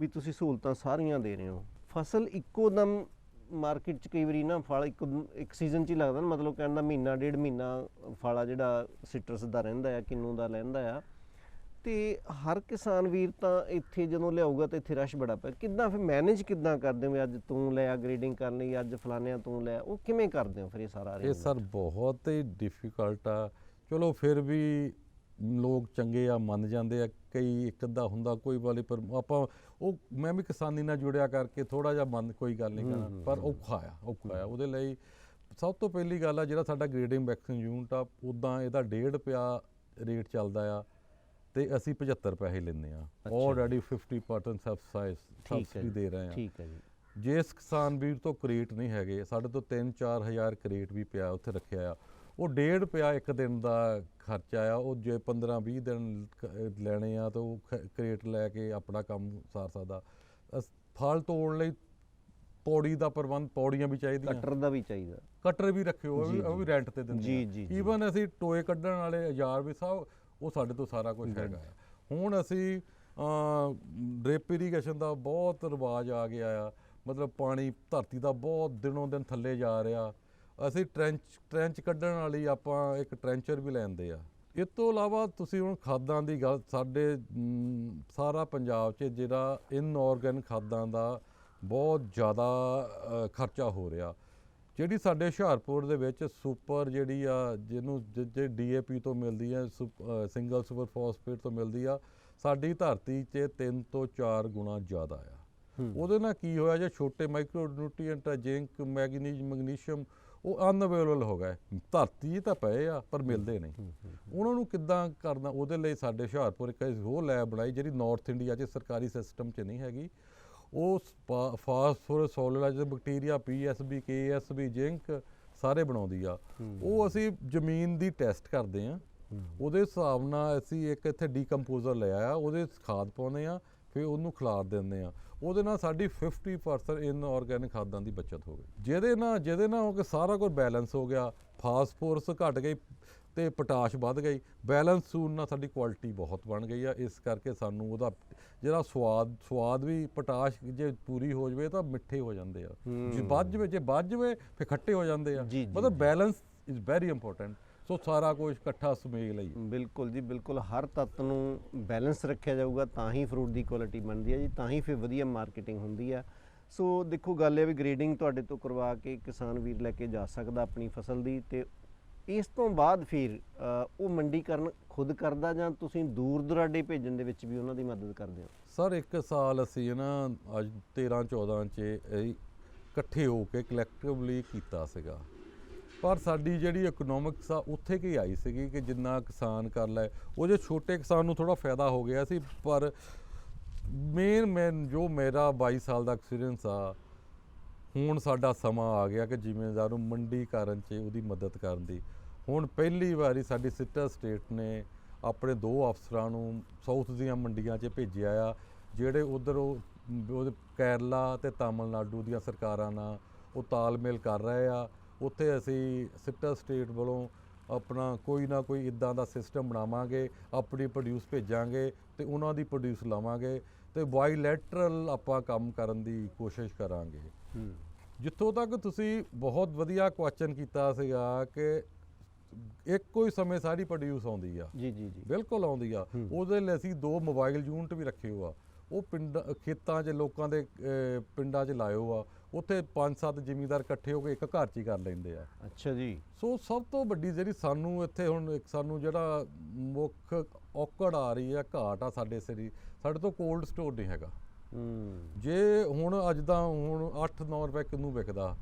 ਵੀ ਤੁਸੀਂ ਸਹੂਲਤਾਂ ਸਾਰੀਆਂ ਦੇ ਰਹੇ ਹੋ। ਫਸਲ ਇੱਕੋ ਦਮ ਮਾਰਕੀਟ 'ਚ ਕਈ ਵਾਰੀ ਨਾ ਫਲ ਇੱਕ ਇੱਕ ਸੀਜ਼ਨ 'ਚ ਹੀ ਲੱਗਦਾ ਨਾ, ਮਤਲਬ ਕਹਿਣ ਦਾ ਮਹੀਨਾ, ਡੇਢ ਮਹੀਨਾ ਫਲ ਆ ਜਿਹੜਾ ਸਿਟਰਸ ਦਾ ਰਹਿੰਦਾ ਆ, ਕਿੰਨੂ ਦਾ ਲੈਂਦਾ ਆ। ਤੇ ਹਰ ਕਿਸਾਨ ਵੀਰ ਤਾਂ ਇੱਥੇ ਜਦੋਂ ਲਿਆਊਗਾ ਤਾਂ ਇੱਥੇ ਰਸ਼ ਬੜਾ ਪਿਆ। ਕਿੱਦਾਂ ਫਿਰ ਮੈਨੇਜ ਕਿੱਦਾਂ ਕਰਦੇ ਹੋ ਵੀ ਅੱਜ ਤੂੰ ਲੈ ਆ ਗ੍ਰੇਡਿੰਗ ਕਰਨ ਲਈ, ਅੱਜ ਫਲਾਨਿਆਂ ਤੂੰ ਲੈ, ਉਹ ਕਿਵੇਂ ਕਰਦੇ ਹੋ ਫਿਰ ਇਹ ਸਾਰਾ ਇਹ ਸਰ ਬਹੁਤ ਹੀ ਡਿਫਿਕਲਟ ਆ। ਚਲੋ ਫਿਰ ਵੀ ਲੋਕ ਚੰਗੇ ਆ ਮੰਨ ਜਾਂਦੇ ਆ ਕਈ ਇੱਕ ਅੱਧਾ ਹੁੰਦਾ ਕੋਈ ਵਾਲੇ ਪਰ ਆਪਾਂ ਉਹ ਮੈਂ ਵੀ ਕਿਸਾਨੀ ਨਾਲ ਜੁੜਿਆ ਕਰਕੇ ਥੋੜਾ ਜਿਹਾ ਮੰਨ ਕੋਈ ਗੱਲ ਨਹੀਂ ਕਰਨਾ ਪਰ ਔਖਾ ਆ ਔਖਾ ਆ। ਉਹਦੇ ਲਈ ਸਭ ਤੋਂ ਪਹਿਲੀ ਗੱਲ ਆ ਜਿਹੜਾ ਸਾਡਾ ਗ੍ਰੇਡਿੰਗ ਵੈਕਸੀਨ ਯੂਨਿਟ ਆ ਉਦਾਂ ਇਹਦਾ 1.5 ਰੁਪਿਆ ਰੇਟ ਚੱਲਦਾ ਆ ਤੇ ਅਸੀਂ 75 ਪੈਸੇ ਲੈਂਦੇ ਆ। ਆਲਰੇਡੀ 50% ਸਬਸਾਈਜ਼ ਠੀਕ ਹੈ ਸਬਸਿਡੀ ਜੀ, ਦੇ ਰਹੇ ਆ। ਠੀਕ ਹੈ ਜੀ। ਜਿਸ ਕਿਸਾਨ ਵੀਰ ਤੋਂ ਕਰੇਟ ਨਹੀਂ ਹੈਗੇ ਸਾਡੇ ਤੋਂ 3-4 ਹਜ਼ਾਰ ਕਰੇਟ ਵੀ ਪਿਆ ਉੱਥੇ ਰੱਖਿਆ ਆ। ਉਹ 1.5 ਰੁਪਿਆ ਇੱਕ ਦਿਨ ਦਾ ਖਰਚਾ ਆ ਉਹ ਜੇ 15-20 ਦਿਨ ਕ- ਲੈਣੇ ਆ ਤਾਂ ਉਹ ਕਰੇਟ ਲੈ ਕੇ ਆਪਣਾ ਕੰਮ ਸਾਰ ਸਕਦਾ। ਫਲ ਤੋੜਨ ਲਈ ਪੌੜੀ ਦਾ ਪ੍ਰਬੰਧ ਪੌੜੀਆਂ ਵੀ ਚਾਹੀਦੀਆਂ। ਕਟਰ ਦਾ ਵੀ ਚਾਹੀਦਾ। ਕਟਰ ਵੀ ਰੱਖਿਓ ਉਹ ਵੀ- ਰੈਂਟ ਤੇ ਦਿੰਦੇ ਜੀ, ਜੀ। ਈਵਨ ਅਸੀਂ ਟੋਏ ਕੱਢਣ ਵਾਲੇ ਔਜ਼ਾਰ ਵੀ ਸਭ ਉਹ ਸਾਡੇ ਤੋਂ ਸਾਰਾ ਕੁਝ ਹੈਗਾ ਹੁਣ ਅਸੀਂ ਡ੍ਰਿਪ ਇਰੀਗੇਸ਼ਨ ਦਾ ਬਹੁਤ ਰਿਵਾਜ ਆ ਗਿਆ ਆ। ਮਤਲਬ ਪਾਣੀ ਧਰਤੀ ਦਾ ਬਹੁਤ ਦਿਨੋਂ ਦਿਨ ਥੱਲੇ ਜਾ ਰਿਹਾ। ਅਸੀਂ ਟ੍ਰੈਂਚ ਟ੍ਰੈਂਚ ਕੱਢਣ ਵਾਲੀ ਆਪਾਂ ਇੱਕ ਟ੍ਰੈਂਚਰ ਵੀ ਲੈਂਦੇ ਆ। ਇਸ ਤੋਂ ਇਲਾਵਾ ਤੁਸੀਂ ਹੁਣ ਖਾਦਾਂ ਦੀ ਗੱਲ ਸਾਡੇ ਸਾਰਾ ਪੰਜਾਬ 'ਚ ਜਿਹੜਾ ਇਨਆਰਗੈਨਿਕ ਖਾਦਾਂ ਦਾ ਬਹੁਤ ਜ਼ਿਆਦਾ ਖਰਚਾ ਹੋ ਰਿਹਾ। ਜਿਹੜੀ ਸਾਡੇ ਹੁਸ਼ਿਆਰਪੁਰ ਦੇ ਵਿੱਚ ਸੁਪਰ ਜਿਹੜੀ ਆ ਜਿਹਨੂੰ ਜ- ਡੀਏਪੀ ਤੋਂ ਮਿਲਦੀ ਹੈ ਸਿੰਗਲ ਸੁਪਰ ਫਾਸਫੇਟ ਤੋਂ ਮਿਲਦੀ ਆ ਸਾਡੀ ਧਰਤੀ 'ਚ 3 ਤੋਂ 4 ਗੁਣਾ ਜ਼ਿਆਦਾ ਆ। ਉਹਦੇ ਨਾਲ ਕੀ ਹੋਇਆ ਜੇ ਛੋਟੇ ਮਾਈਕਰੋ ਨਿਊਟ੍ਰੀਐਂਟ ਆ ਜ਼ਿੰਕ ਮੈਗਨੀਜ਼ ਮੈਗਨੀਸ਼ੀਅਮ ਉਹ ਅਨਅਵੇਲੇਬਲ ਹੋ ਗਏ। ਧਰਤੀ ਤਾਂ ਪਏ ਆ ਪਰ ਮਿਲਦੇ ਨਹੀਂ। ਉਹਨਾਂ ਨੂੰ ਕਿੱਦਾਂ ਕਰਨਾ? ਉਹਦੇ ਲਈ ਸਾਡੇ ਹੁਸ਼ਿਆਰਪੁਰ ਇੱਕ ਹੋਰ ਲੈਬ ਬਣਾਈ ਜਿਹੜੀ ਨਾਰਥ ਇੰਡੀਆ 'ਚ ਸਰਕਾਰੀ ਸਿਸਟਮ 'ਚ ਨਹੀਂ ਹੈਗੀ। ਉਹ phosphorus solubiliser bacteria PSB KSB zinc ਸਾਰੇ ਬਣਾਉਂਦੀ ਆ। ਉਹ ਅਸੀਂ ਜ਼ਮੀਨ ਦੀ ਟੈਸਟ ਕਰਦੇ ਆ। ਉਹਦੇ ਹਿਸਾਬ ਨਾਲ ਅਸੀਂ ਇੱਕ ਇੱਥੇ ਡੀਕੰਪੋਜ਼ਰ ਲਿਆ ਆ ਉਹਦੇ ਖਾਦ ਪਾਉਂਦੇ ਆ ਫਿਰ ਉਹਨੂੰ ਖਿਲਾਰ ਦਿੰਦੇ ਆ। ਉਹਦੇ ਨਾਲ ਸਾਡੀ 50% ਇਨ ਆਰਗੈਨਿਕ ਖਾਦਾਂ ਦੀ ਬਚਤ ਹੋ ਗਈ। ਜਿਹਦੇ ਨਾਲ ਜਿਹਦੇ ਨਾਲ ਹੋ ਕੇ ਸਾਰਾ ਕੁਝ ਬੈਲੈਂਸ ਹੋ ਗਿਆ ਫਾਸਫੋਰਸ ਘਟ ਗਈ ਤੇ ਪੋਟਾਸ਼ ਵੱਧ ਗਈ। ਬੈਲੈਂਸ ਸੂਨ ਨਾਲ ਸਾਡੀ ਕੁਆਲਿਟੀ ਬਹੁਤ ਬਣ ਗਈ ਆ। ਇਸ ਕਰਕੇ ਸਾਨੂੰ ਉਹਦਾ ਜਿਹੜਾ ਸਵਾਦ ਸਵਾਦ ਵੀ ਪੋਟਾਸ਼ ਜੇ ਪੂਰੀ ਹੋ ਜਵੇ ਤਾਂ ਮਿੱਠੇ ਹੋ ਜਾਂਦੇ ਆ। ਜੇ ਵੱਧ ਜਵੇ ਜੇ ਵੱਧ ਜਵੇ ਫਿਰ ਖੱਟੇ ਹੋ ਜਾਂਦੇ ਆ। ਮਤਲਬ balance is very important so ਸਾਰਾ ਕੁਝ ਇਕੱਠਾ ਸੁਮੇਲ ਲਈ। ਬਿਲਕੁਲ ਜੀ ਬਿਲਕੁਲ। ਹਰ ਤੱਤ ਨੂੰ ਬੈਲੈਂਸ ਰੱਖਿਆ ਜਾਊਗਾ ਤਾਂ ਹੀ ਫਰੂਟ ਦੀ ਕੁਆਲਿਟੀ ਬਣਦੀ ਹੈ ਜੀ ਤਾਂ ਹੀ ਫਿਰ ਵਧੀਆ ਮਾਰਕੀਟਿੰਗ ਹੁੰਦੀ ਆ ਸੋ ਦੇਖੋ ਗੱਲ ਇਹ ਵੀ ਗ੍ਰੇਡਿੰਗ ਤੁਹਾਡੇ ਤੋਂ ਕਰਵਾ ਕੇ ਕਿਸਾਨ ਵੀਰ ਲੈ ਕੇ ਜਾ ਸਕਦਾ ਆਪਣੀ ਫਸਲ ਦੀ ਤੇ ਇਸ ਤੋਂ ਬਾਅਦ ਫਿਰ ਉਹ ਮੰਡੀਕਰਨ ਖੁਦ ਕਰਦਾ ਜਾਂ ਤੁਸੀਂ ਦੂਰ ਦੁਰਾਡੇ ਭੇਜਣ ਦੇ ਵਿੱਚ ਵੀ ਉਹਨਾਂ ਦੀ ਮਦਦ ਕਰਦੇ ਹੋ? ਸਰ ਇੱਕ ਸਾਲ ਅਸੀਂ ਨਾ ਅੱਜ 13 14 ਚ ਇਕੱਠੇ ਹੋ ਕੇ ਕਲੈਕਟਿਵਲੀ ਕੀਤਾ ਸੀਗਾ। ਪਰ ਸਾਡੀ ਜਿਹੜੀ ਇਕਨੋਮਿਕਸ ਆ, ਉੱਥੇ ਕੀ ਆਈ ਸੀਗੀ ਕਿ ਜਿੰਨਾ ਕਿਸਾਨ ਕਰ ਲੈ ਉਹ ਜੇ ਛੋਟੇ ਕਿਸਾਨ ਨੂੰ ਥੋੜਾ ਫਾਇਦਾ ਹੋ ਗਿਆ ਸੀ, ਪਰ ਮੇਨ ਮੈਨ ਜੋ ਮੇਰਾ 22 ਸਾਲ ਦਾ ਐਕਸਪੀਰੀਅੰਸ ਆ, ਹੁਣ ਸਾਡਾ ਸਮਾਂ ਆ ਗਿਆ ਕਿ ਜ਼ਿਮੀਂਦਾਰ ਨੂੰ ਮੰਡੀ ਮੰਡੀਕਰਨ 'ਚ ਉਹਦੀ ਮਦਦ ਕਰਨ ਦੀ। ਹੁਣ ਪਹਿਲੀ ਵਾਰੀ ਸਾਡੀ ਸਿੱਟਾ ਸਟੇਟ ਨੇ ਆਪਣੇ ਦੋ ਅਫਸਰਾਂ ਨੂੰ ਸਾਊਥ ਦੀਆਂ ਮੰਡੀਆਂ 'ਚ ਭੇਜਿਆ ਆ, ਜਿਹੜੇ ਉਧਰ ਉਹ ਕੇਰਲਾ ਤੇ ਤਾਮਿਲਨਾਡੂ ਦੀਆਂ ਸਰਕਾਰਾਂ ਨਾਲ ਉਹ ਤਾਲਮੇਲ ਕਰ ਰਹੇ ਆ। ਉੱਥੇ ਅਸੀਂ ਸਿੱਟਰ ਸਟੇਟ ਵੱਲੋਂ ਆਪਣਾ ਕੋਈ ਨਾ ਕੋਈ ਇਦਾਂ ਦਾ ਸਿਸਟਮ ਬਣਾਵਾਂਗੇ ਆਪਣੀ ਪ੍ਰੋਡਿਊਸ ਭੇਜਾਂਗੇ ਤੇ ਉਹਨਾਂ ਦੀ ਪ੍ਰੋਡਿਊਸ ਲਵਾਂਗੇ ਤੇ ਬਾਇਲੈਟਰਲ ਆਪਾਂ ਕੰਮ ਕਰਨ ਦੀ ਕੋਸ਼ਿਸ਼ ਕਰਾਂਗੇ। ਜਿੱਥੋਂ ਤੱਕ ਤੁਸੀਂ ਬਹੁਤ ਵਧੀਆ ਕੁਐਸਚਨ ਕੀਤਾ ਸੀਗਾ ਕਿ ਇੱਕੋ ਹੀ ਸਮੇਂ ਸਾਰੀ ਪ੍ਰੋਡਿਊਸ ਆਉਂਦੀ ਆ। ਜੀ ਜੀ ਜੀ। ਬਿਲਕੁਲ ਆਉਂਦੀ ਆ। ਉਹਦੇ ਲਈ ਅਸੀਂ ਦੋ ਮੋਬਾਈਲ ਯੂਨਿਟ ਵੀ ਰੱਖੇ ਹੋ ਆ। ਉਹ ਪਿੰਡ ਖੇਤਾਂ 'ਚ ਲੋਕਾਂ ਦੇ ਪਿੰਡਾਂ 'ਚ ਲਾਇਓ ਆ। ਉੱਥੇ ਪੰਜ ਸੱਤ ਜ਼ਿਮੀਂਦਾਰ ਇਕੱਠੇ ਹੋ ਕੇ ਇੱਕ ਘਰ 'ਚ ਹੀ ਕਰ ਲੈਂਦੇ ਆ। ਅੱਛਾ ਜੀ। ਸੋ ਸਭ ਤੋਂ ਵੱਡੀ ਜਿਹੜੀ ਸਾਨੂੰ ਇੱਥੇ ਹੁਣ ਇੱਕ ਸਾਨੂੰ ਜਿਹੜਾ ਮੁੱਖ ਔਕੜ ਆ ਰਹੀ ਹੈ ਘਾਟ ਆ ਸਾਡੇ ਸਰੀ ਸਾਡੇ ਤੋਂ ਕੋਲਡ ਸਟੋਰ ਨਹੀਂ ਹੈਗਾ। ਹੂੰ। ਜੇ ਹੁਣ ਅੱਜ ਦਾ ਹੁਣ 8-9 ਰੁਪਏ ਕਿੰਨੂੰ ਵਿਕਦਾ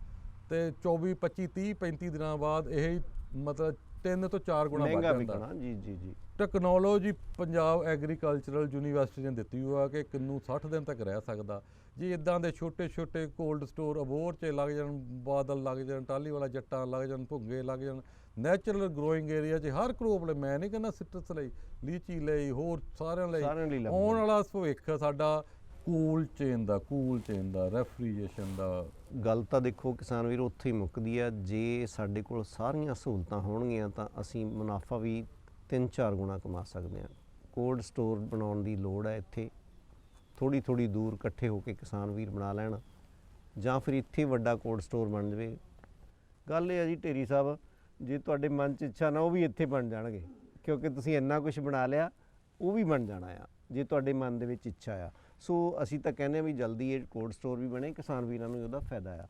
ਤੇ 24 25 30 35 ਦਿਨਾਂ ਬਾਅਦ ਇਹ ਮਤਲਬ 3 ਤੋਂ 4 ਗੁਣਾ ਵੱਧ ਮਹਿੰਗਾ ਜਾਂਦਾ। ਵਿਕਣਾ ਜੀ ਜੀ ਜੀ। ਟੈਕਨੋਲੋਜੀ ਪੰਜਾਬ ਐਗਰੀਕਲਚਰਲ ਯੂਨੀਵਰਸਿਟੀ ਨੇ ਦਿੱਤੀ ਹੋਇਆ ਕਿ ਕਿੰਨੂ 60 ਦਿਨ ਤੱਕ ਰਹਿ ਸਕਦਾ। ਜੇ ਇਦਾਂ ਦੇ ਛੋਟੇ ਛੋਟੇ ਕੋਲਡ ਸਟੋਰ ਅਬੋਰ 'ਚ ਲੱਗ ਜਾਣ ਬਾਦਲ ਲੱਗ ਜਾਣ ਟਾਲੀ ਵਾਲਾ ਜੱਟਾਂ ਲੱਗ ਜਾਣ ਭੁੱਗੇ ਲੱਗ ਜਾਣ ਨੈਚੁਰਲ ਗਰੋਇੰਗ ਏਰੀਆ 'ਚ ਹਰ ਕਰੋਪ ਲਈ ਮੈਂ ਨਹੀਂ ਕਹਿੰਦਾ ਸਿਟਰਸ ਲਈ ਲੀਚੀ ਲਈ ਹੋਰ ਸਾਰਿਆਂ ਲਈ ਆਉਣ ਵਾਲਾ ਭਵਿੱਖ ਸਾਡਾ ਕੂਲ ਚੇਨ ਦਾ ਕੂਲ ਚੇਨ ਦਾ ਰੈਫਰੀਜਰੇਸ਼ਨ ਦਾ। ਗੱਲ ਤਾਂ ਦੇਖੋ ਕਿਸਾਨ ਵੀਰ ਉੱਥੇ ਹੀ ਮੁੱਕਦੀ ਆ। ਜੇ ਸਾਡੇ ਕੋਲ ਸਾਰੀਆਂ ਸਹੂਲਤਾਂ ਹੋਣਗੀਆਂ ਤਾਂ ਅਸੀਂ ਮੁਨਾਫਾ ਵੀ 3-4 ਗੁਣਾ ਕਮਾ ਸਕਦੇ ਹਾਂ। ਕੋਲਡ ਸਟੋਰ ਬਣਾਉਣ ਦੀ ਲੋੜ ਹੈ ਇੱਥੇ। ਥੋੜੀ ਥੋੜੀ ਦੂਰ ਇਕੱਠੇ ਹੋ ਕੇ ਕਿਸਾਨ ਵੀਰ ਬਣਾ ਲੈਣ ਜਾਂ ਫਿਰ ਇੱਥੇ ਵੱਡਾ ਕੋਲਡ ਸਟੋਰ ਬਣ ਜਾਵੇ। ਗੱਲ ਇਹ ਆ ਜੀ ਢੇਰੀ ਸਾਹਿਬ, ਜੇ ਤੁਹਾਡੇ ਮਨ 'ਚ ਇੱਛਾ ਨਾ ਉਹ ਵੀ ਇੱਥੇ ਬਣ ਜਾਣਗੇ, ਕਿਉਂਕਿ ਤੁਸੀਂ ਇੰਨਾ ਕੁਝ ਬਣਾ ਲਿਆ, ਉਹ ਵੀ ਬਣ ਜਾਣਾ ਆ, ਜੇ ਤੁਹਾਡੇ ਮਨ ਦੇ ਵਿੱਚ ਇੱਛਾ ਆ। ਸੋ ਅਸੀਂ ਤਾਂ ਕਹਿੰਦੇ ਆ ਵੀ ਜਲਦੀ ਇਹ ਕੋਲਡ ਸਟੋਰ ਵੀ ਬਣੇ, ਕਿਸਾਨ ਵੀਰਾਂ ਨੂੰ ਉਹਦਾ ਫਾਇਦਾ ਆ।